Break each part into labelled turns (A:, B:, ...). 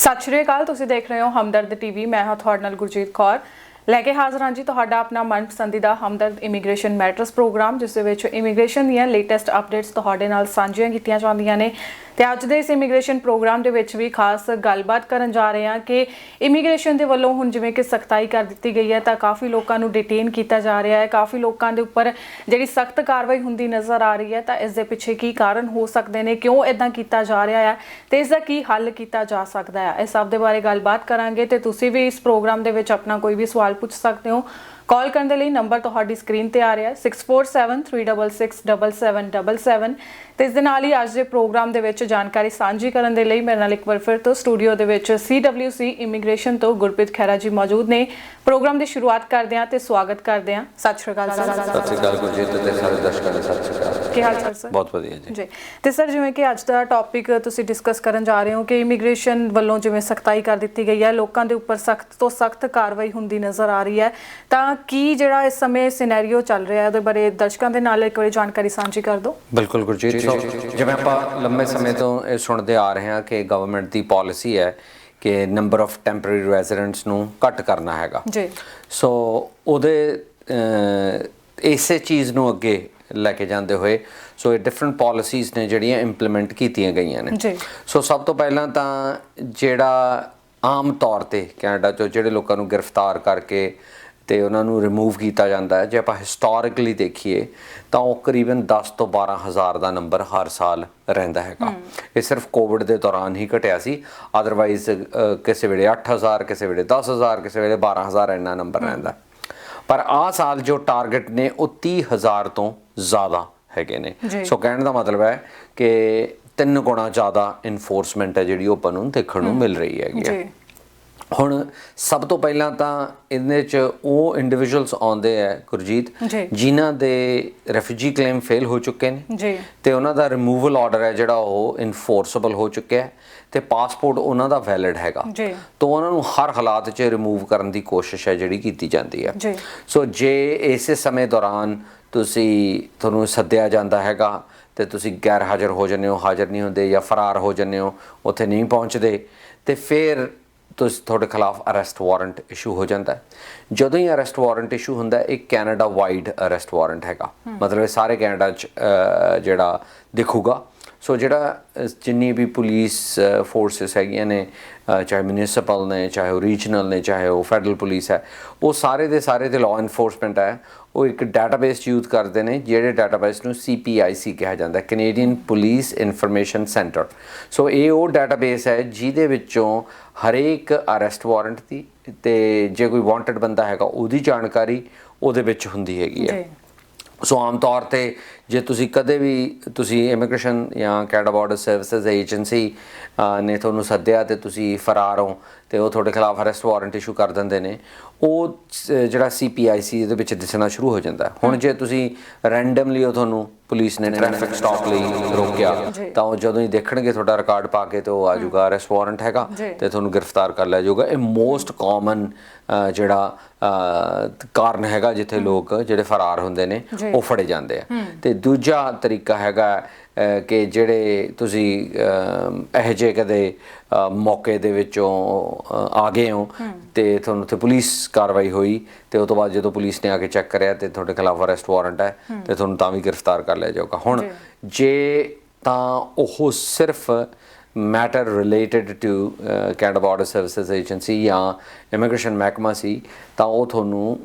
A: ਸਤਿ ਸ਼੍ਰੀ ਅਕਾਲ, ਤੁਸੀਂ ਦੇਖ ਰਹੇ ਹੋ ਹਮਦਰਦ ਟੀਵੀ ਮੈਂ ਹਾਂ ਤੁਹਾਡੇ ਨਾਲ ਗੁਰਜੀਤ ਕੌਰ। ਲੈ ਕੇ ਹਾਜ਼ਰ ਹਾਂ ਜੀ ਤੁਹਾਡਾ ਆਪਣਾ ਮਨਪਸੰਦੀਦਾ ਹਮਦਰਦ ਇਮੀਗ੍ਰੇਸ਼ਨ ਮੈਟਰਸ ਪ੍ਰੋਗਰਾਮ, ਜਿਸ ਦੇ ਵਿੱਚ ਇਮੀਗ੍ਰੇਸ਼ਨ ਦੀਆਂ ਲੇਟੈਸਟ ਅਪਡੇਟਸ ਤੁਹਾਡੇ ਨਾਲ ਸਾਂਝੀਆਂ ਕੀਤੀਆਂ ਜਾਂਦੀਆਂ ਨੇ। ਤੇ ਅੱਜ ਦੇ ਇਸ ਇਮੀਗ੍ਰੇਸ਼ਨ ਪ੍ਰੋਗਰਾਮ ਦੇ ਵਿੱਚ ਵੀ ਖਾਸ ਗੱਲਬਾਤ ਕਰਨ ਜਾ ਰਹੇ ਹਾਂ ਕਿ ਇਮੀਗ੍ਰੇਸ਼ਨ ਦੇ ਵੱਲੋਂ ਹੁਣ ਜਿਵੇਂ ਕਿ ਸਖਤਾਈ ਕਰ ਦਿੱਤੀ ਗਈ ਹੈ ਤਾਂ ਕਾਫੀ ਲੋਕਾਂ ਨੂੰ ਡਿਟੇਨ ਕੀਤਾ ਜਾ ਰਿਹਾ ਹੈ। ਕਾਫੀ ਲੋਕਾਂ ਦੇ ਉੱਪਰ ਜਿਹੜੀ ਸਖਤ ਕਾਰਵਾਈ ਹੁੰਦੀ ਨਜ਼ਰ ਆ ਰਹੀ ਹੈ ਤਾਂ ਇਸ ਦੇ ਪਿੱਛੇ ਕੀ ਕਾਰਨ ਹੋ ਸਕਦੇ ਨੇ, ਕਿਉਂ ਇਦਾਂ ਕੀਤਾ ਜਾ ਰਿਹਾ ਹੈ ਤੇ ਇਸ ਦਾ ਕੀ ਹੱਲ ਕੀਤਾ ਜਾ ਸਕਦਾ ਹੈ? ਇਸ ਸਭ ਦੇ ਬਾਰੇ ਗੱਲਬਾਤ ਕਰਾਂਗੇ ਤੇ ਤੁਸੀਂ ਵੀ ਇਸ ਪ੍ਰੋਗਰਾਮ ਦੇ ਵਿੱਚ ਆਪਣਾ ਕੋਈ ਵੀ ਸਵਾਲ ਪੁੱਛ ਸਕਦੇ ਹੋ। ਕਾਲ ਕਰਨ ਦੇ ਲਈ ਨੰਬਰ ਤੁਹਾਡੀ ਸਕਰੀਨ ਤੇ ਆ ਰਿਹਾ ਹੈ 6473667777 ਤੇ ਇਸ ਦੇ ਨਾਲ ਹੀ ਅੱਜ ਦੇ ਪ੍ਰੋਗਰਾਮ ਦੇ ਵਿੱਚ ਜਾਣਕਾਰੀ ਸਾਂਝੀ ਕਰਨ ਦੇ ਲਈ ਮੇਰੇ ਨਾਲ ਇੱਕ ਵਾਰ ਫਿਰ ਤੋਂ ਸਟੂਡੀਓ ਦੇ ਵਿੱਚ CWC ਇਮੀਗ੍ਰੇਸ਼ਨ ਤੋਂ ਗੁਰਪ੍ਰੀਤ ਖਹਿਰਾ ਜੀ ਮੌਜੂਦ ਨੇ। ਪ੍ਰੋਗਰਾਮ ਦੀ ਸ਼ੁਰੂਆਤ ਕਰਦੇ ਹਾਂ ਤੇ ਸਵਾਗਤ ਕਰਦੇ ਹਾਂ। ਸਤਿ ਸ਼੍ਰੀ ਅਕਾਲ
B: ਸਤਿ
A: ਸ਼੍ਰੀ
B: ਅਕਾਲ ਗੁਰਜੀਤ ਤੇ ਸਾਰੇ ਦਰਸ਼ਕਾਂ ਨੂੰ ਸਤਿ ਸ਼੍ਰੀ ਅਕਾਲ।
A: ਕੀ ਹਾਲ ਚਾਲ ਸਰ?
B: ਬਹੁਤ ਵਧੀਆ ਜੀ।
A: ਜੀ। ਤੇ ਸਰ ਜਿਵੇਂ ਕਿ ਅੱਜ ਦਾ ਟੌਪਿਕ ਤੁਸੀਂ ਡਿਸਕਸ ਕਰਨ ਜਾ ਰਹੇ ਹੋ ਕਿ ਇਮੀਗ੍ਰੇਸ਼ਨ ਵੱਲੋਂ ਜਿਵੇਂ ਸਖਤਾਈ ਕਰ ਦਿੱਤੀ ਗਈ ਹੈ ਲੋਕਾਂ ਦੇ ਉੱਪਰ ਸਖਤ ਤੋਂ ਸਖਤ ਕਾਰਵਾਈ ਹੁੰਦੀ ਨਜ਼ਰ ਆ ਰਹੀ ਹੈ। ਤਾਂ ਕੀ ਜਿਹੜਾ ਇਸ ਸਮੇਂ ਸਿਨੈਰੀਓ ਚੱਲ ਰਿਹਾ ਹੈ ਉਹਦੇ ਬਾਰੇ ਦਰਸ਼ਕਾਂ ਦੇ ਨਾਲ ਇੱਕ ਵਾਰੀ ਜਾਣਕਾਰੀ ਸਾਂਝੀ ਕਰ ਦਿਓ।
B: ਬਿਲਕੁਲ ਗੁਰਜੀਤ ਸੋ ਜਿਵੇਂ ਆਪਾਂ ਲੰਮੇ ਸਮੇਂ ਤੋਂ ਇਹ ਸੁਣਦੇ ਆ ਰਹੇ ਹਾਂ ਕਿ ਗਵਰਨਮੈਂਟ ਦੀ ਪਾਲਿਸੀ ਹੈ ਕਿ ਨੰਬਰ ਆਫ ਟੈਂਪਰੇਰੀ ਰੈਜ਼ੀਡੈਂਟਸ ਨੂੰ ਘੱਟ ਕਰਨਾ ਹੈਗਾ।
A: ਜੀ।
B: ਸੋ ਉਹਦੇ ਇਸੇ ਚੀਜ਼ ਨੂੰ ਅੱਗੇ ਲੈ ਕੇ ਜਾਂਦੇ ਹੋਏ। ਸੋ ਇਹ ਡਿਫਰੈਂਟ ਪਾਲਿਸੀਜ਼ ਨੇ ਜਿਹੜੀਆਂ ਇੰਪਲੀਮੈਂਟ ਕੀਤੀਆਂ ਗਈਆਂ ਨੇ।
A: ਜੀ।
B: ਸੋ ਸਭ ਤੋਂ ਪਹਿਲਾਂ ਤਾਂ ਜਿਹੜਾ ਆਮ ਤੌਰ ਤੇ ਕੈਨੇਡਾ ਚੋਂ ਜਿਹੜੇ ਲੋਕਾਂ ਨੂੰ ਗ੍ਰਿਫਤਾਰ ਕਰਕੇ ਤੇ ਉਹਨਾਂ ਨੂੰ ਰਿਮੂਵ ਕੀਤਾ ਜਾਂਦਾ ਹੈ ਜੇ ਆਪਾਂ ਹਿਸਟੋਰੀਕਲੀ ਦੇਖੀਏ ਤਾਂ ਉਹ ਕਰੀਬਨ 10 ਤੋਂ 12 ਹਜ਼ਾਰ ਦਾ ਨੰਬਰ ਹਰ ਸਾਲ ਰਹਿੰਦਾ ਹੈਗਾ। ਇਹ ਸਿਰਫ ਕੋਵਿਡ ਦੇ ਦੌਰਾਨ ਹੀ ਘਟਿਆ ਸੀ। ਅਦਰਵਾਈਜ਼ ਕਿਸੇ ਵੇਲੇ 8000 ਕਿਸੇ ਵੇਲੇ 10000 ਕਿਸੇ ਵੇਲੇ 12000 ਇੰਨਾ ਨੰਬਰ ਰਹਿੰਦਾ। ਪਰ ਆਹ ਸਾਲ ਜੋ ਟਾਰਗੇਟ ਨੇ ਉਹ 30000 ਤੋਂ ਜ਼ਿਆਦਾ ਹੈਗੇ ਨੇ। ਸੋ ਕਹਿਣ ਦਾ ਮਤਲਬ ਹੈ ਕਿ ਤਿੰਨ ਗੁਣਾ ਜ਼ਿਆਦਾ ਇਨਫੋਰਸਮੈਂਟ ਹੈ ਜਿਹੜੀ ਉਹ ਆਪਾਂ ਨੂੰ ਦੇਖਣ ਨੂੰ ਮਿਲ ਰਹੀ ਹੈਗੀ ਹੈ।
A: ਜੀ।
B: ਹੁਣ ਸਭ ਤੋਂ ਪਹਿਲਾਂ ਤਾਂ ਇਹਦੇ ਚ ਉਹ ਇੰਡੀਵਿਜੂਅਲਸ ਆਉਂਦੇ ਆ ਗੁਰਜੀਤ। ਜਿਨ੍ਹਾਂ ਦੇ ਰੈਫਿਊਜੀ ਕਲੇਮ ਫੇਲ ਹੋ ਚੁੱਕੇ ਨੇ
A: ਜੀ।
B: ਤੇ ਉਹਨਾਂ ਦਾ ਰਿਮੂਵਲ ਆਰਡਰ ਹੈ ਜਿਹੜਾ ਉਹ ਇਨਫੋਰਸੇਬਲ ਹੋ ਚੁੱਕਿਆ ਹੈ। ਤੇ ਪਾਸਪੋਰਟ ਉਹਨਾਂ ਦਾ ਵੈਲਿਡ ਹੈਗਾ।
A: ਜੀ।
B: ਤਾਂ ਉਹਨਾਂ ਨੂੰ ਹਰ ਹਾਲਾਤ 'ਚ ਰਿਮੂਵ ਕਰਨ ਦੀ ਕੋਸ਼ਿਸ਼ ਹੈ ਜਿਹੜੀ ਕੀਤੀ ਜਾਂਦੀ ਹੈ।
A: ਜੀ।
B: ਸੋ ਜੇ ਇਸੇ ਸਮੇਂ ਦੌਰਾਨ ਤੁਸੀਂ ਤੁਹਾਨੂੰ ਸੱਦਿਆ ਜਾਂਦਾ ਹੈਗਾ ਤੇ ਤੁਸੀਂ ਗੈਰ ਹਾਜ਼ਰ ਹੋ ਜਾਂਦੇ ਹੋ ਹਾਜ਼ਰ ਨਹੀਂ ਹੁੰਦੇ ਜਾਂ ਫਰਾਰ ਹੋ ਜਾਂਦੇ ਹੋ ਉੱਥੇ ਨਹੀਂ ਪਹੁੰਚਦੇ ਤੇ ਫਿਰ ਤੁਸੀਂ ਤੁਹਾਡੇ ਖਿਲਾਫ ਅਰੈਸਟ ਵਾਰੰਟ ਇਸ਼ੂ ਹੋ ਜਾਂਦਾ ਹੈ। ਜਦੋਂ ਹੀ ਅਰੈਸਟ ਵਾਰੰਟ ਇਸ਼ੂ ਹੁੰਦਾ ਹੈ ਇਹ ਕੈਨੇਡਾ ਵਾਈਡ ਅਰੈਸਟ ਵਾਰੰਟ ਹੈਗਾ। ਮਤਲਬ ਇਹ ਸਾਰੇ ਕੈਨੇਡਾ 'ਚ ਜਿਹੜਾ ਦਿਖੂਗਾ। ਸੋ ਜਿਹੜਾ ਜਿੰਨੀ ਵੀ ਪੁਲਿਸ ਫੋਰਸਸ ਹੈਗੀਆਂ ਨੇ ਚਾਹੇ ਮਿਊਨਿਸਪਲ ਨੇ ਚਾਹੇ ਉਹ ਰੀਜਨਲ ਨੇ ਚਾਹੇ ਉਹ ਫੈਡਰਲ ਪੁਲਿਸ ਹੈ ਉਹ ਸਾਰੇ ਦੇ ਸਾਰੇ ਤੇ ਲਾਅ ਇਨਫੋਰਸਮੈਂਟ ਹੈ ਉਹ ਇੱਕ ਡਾਟਾਬੇਸ ਯੂਜ਼ ਕਰਦੇ ਨੇ ਜਿਹੜੇ ਡਾਟਾਬੇਸ ਨੂੰ CPIC ਕਿਹਾ ਜਾਂਦਾ Canadian police information centre so ਇਹ ਉਹ ਡਾਟਾਬੇਸ ਹੈ ਜਿਹਦੇ ਵਿੱਚੋਂ ਹਰੇਕ ਅਰੈਸਟ ਵਾਰੰਟ ਦੀ ਤੇ ਜੇ ਕੋਈ ਵਾਂਟਡ ਬੰਦਾ ਹੈਗਾ ਉਹਦੀ ਜਾਣਕਾਰੀ ਉਹਦੇ ਵਿੱਚ ਹੁੰਦੀ ਹੈਗੀ ਹੈ। ਸੋ ਆਮ ਤੌਰ ਤੇ ਜੇ ਤੁਸੀਂ ਕਦੇ ਵੀ ਤੁਸੀਂ ਇਮੀਗ੍ਰੇਸ਼ਨ ਜਾਂ ਕੈਨੇਡਾ ਬਾਰਡਰ ਸਰਵਿਸਿਜ਼ ਏਜੰਸੀ ਨੇ ਤੁਹਾਨੂੰ ਸੱਦਿਆ ਤੇ ਤੁਸੀਂ ਫਰਾਰ ਹੋ ਤੇ ਉਹ ਤੁਹਾਡੇ ਖਿਲਾਫ ਅਰੈਸਟ ਵਾਰੰਟ ਇਸ਼ੂ ਕਰ ਦਿੰਦੇ ਨੇ ਉਹ ਸ- ਜਿਹੜਾ CPIC ਇਹਦੇ ਵਿੱਚ ਦਿਸਣਾ ਸ਼ੁਰੂ ਹੋ ਜਾਂਦਾ। ਹੁਣ ਜੇ ਤੁਸੀਂ ਰੈਂਡਮਲੀ ਉਹ ਤੁਹਾਨੂੰ ਪੁਲਿਸ ਨੇ ਟ੍ਰੈਫਿਕ ਸਟਾਪ ਲਈ ਰੋਕਿਆ। ਤਾਂ ਉਹ ਜਦੋਂ ਹੀ ਦੇਖਣਗੇ ਤੁਹਾਡਾ ਰਿਕਾਰਡ ਪਾ ਕੇ ਤੇ ਉਹ ਆ ਜਾਊਗਾ ਅਰੈਸਟ ਵਾਰੰਟ ਹੈਗਾ। ਤੇ ਤੁਹਾਨੂੰ ਗ੍ਰਿਫਤਾਰ ਕਰ ਲਿਆ ਜਾਊਗਾ ਇਹ ਮੋਸਟ ਕਾਮਨ ਜਿਹੜਾ ਕਾਰਨ ਹੈਗਾ ਜਿੱਥੇ ਲੋਕ ਜਿਹੜੇ ਫਰਾਰ ਹੁੰਦੇ ਨੇ। ਉਹ ਫੜੇ ਜਾਂਦੇ ਆ ਤੇ ਦੂਜਾ ਤਰੀਕਾ ਹੈਗਾ ਕਿ ਜਿਹੜੇ ਤੁਸੀਂ ਇਹੋ ਜਿਹੇ ਕਦੇ ਮੌਕੇ ਦੇ ਵਿੱਚੋਂ ਆ ਗਏ ਹੋ ਤੇ ਤੁਹਾਨੂੰ ਤੇ ਪੁਲਿਸ ਕਾਰਵਾਈ ਹੋਈ ਤੇ ਉਸ ਤੋਂ ਬਾਅਦ ਜਦੋਂ ਪੁਲਿਸ ਨੇ ਆ ਕੇ ਚੈੱਕ ਕਰਿਆ ਤੇ ਤੁਹਾਡੇ ਖਿਲਾਫ ਅਰੈਸਟ ਵਾਰੰਟ ਹੈ ਤੇ ਤੁਹਾਨੂੰ ਤਾਂ ਵੀ ਗ੍ਰਿਫਤਾਰ ਕਰ ਲਿਆ ਜਾਊਗਾ। ਹੁਣ ਜੇ। ਤਾਂ ਉਹ ਸਿਰਫ matter related to Canada border services agency ਜਾਂ ਇਮੀਗ੍ਰੇਸ਼ਨ ਮਹਿਕਮਾ ਸੀ ਤਾਂ ਉਹ ਤੁਹਾਨੂੰ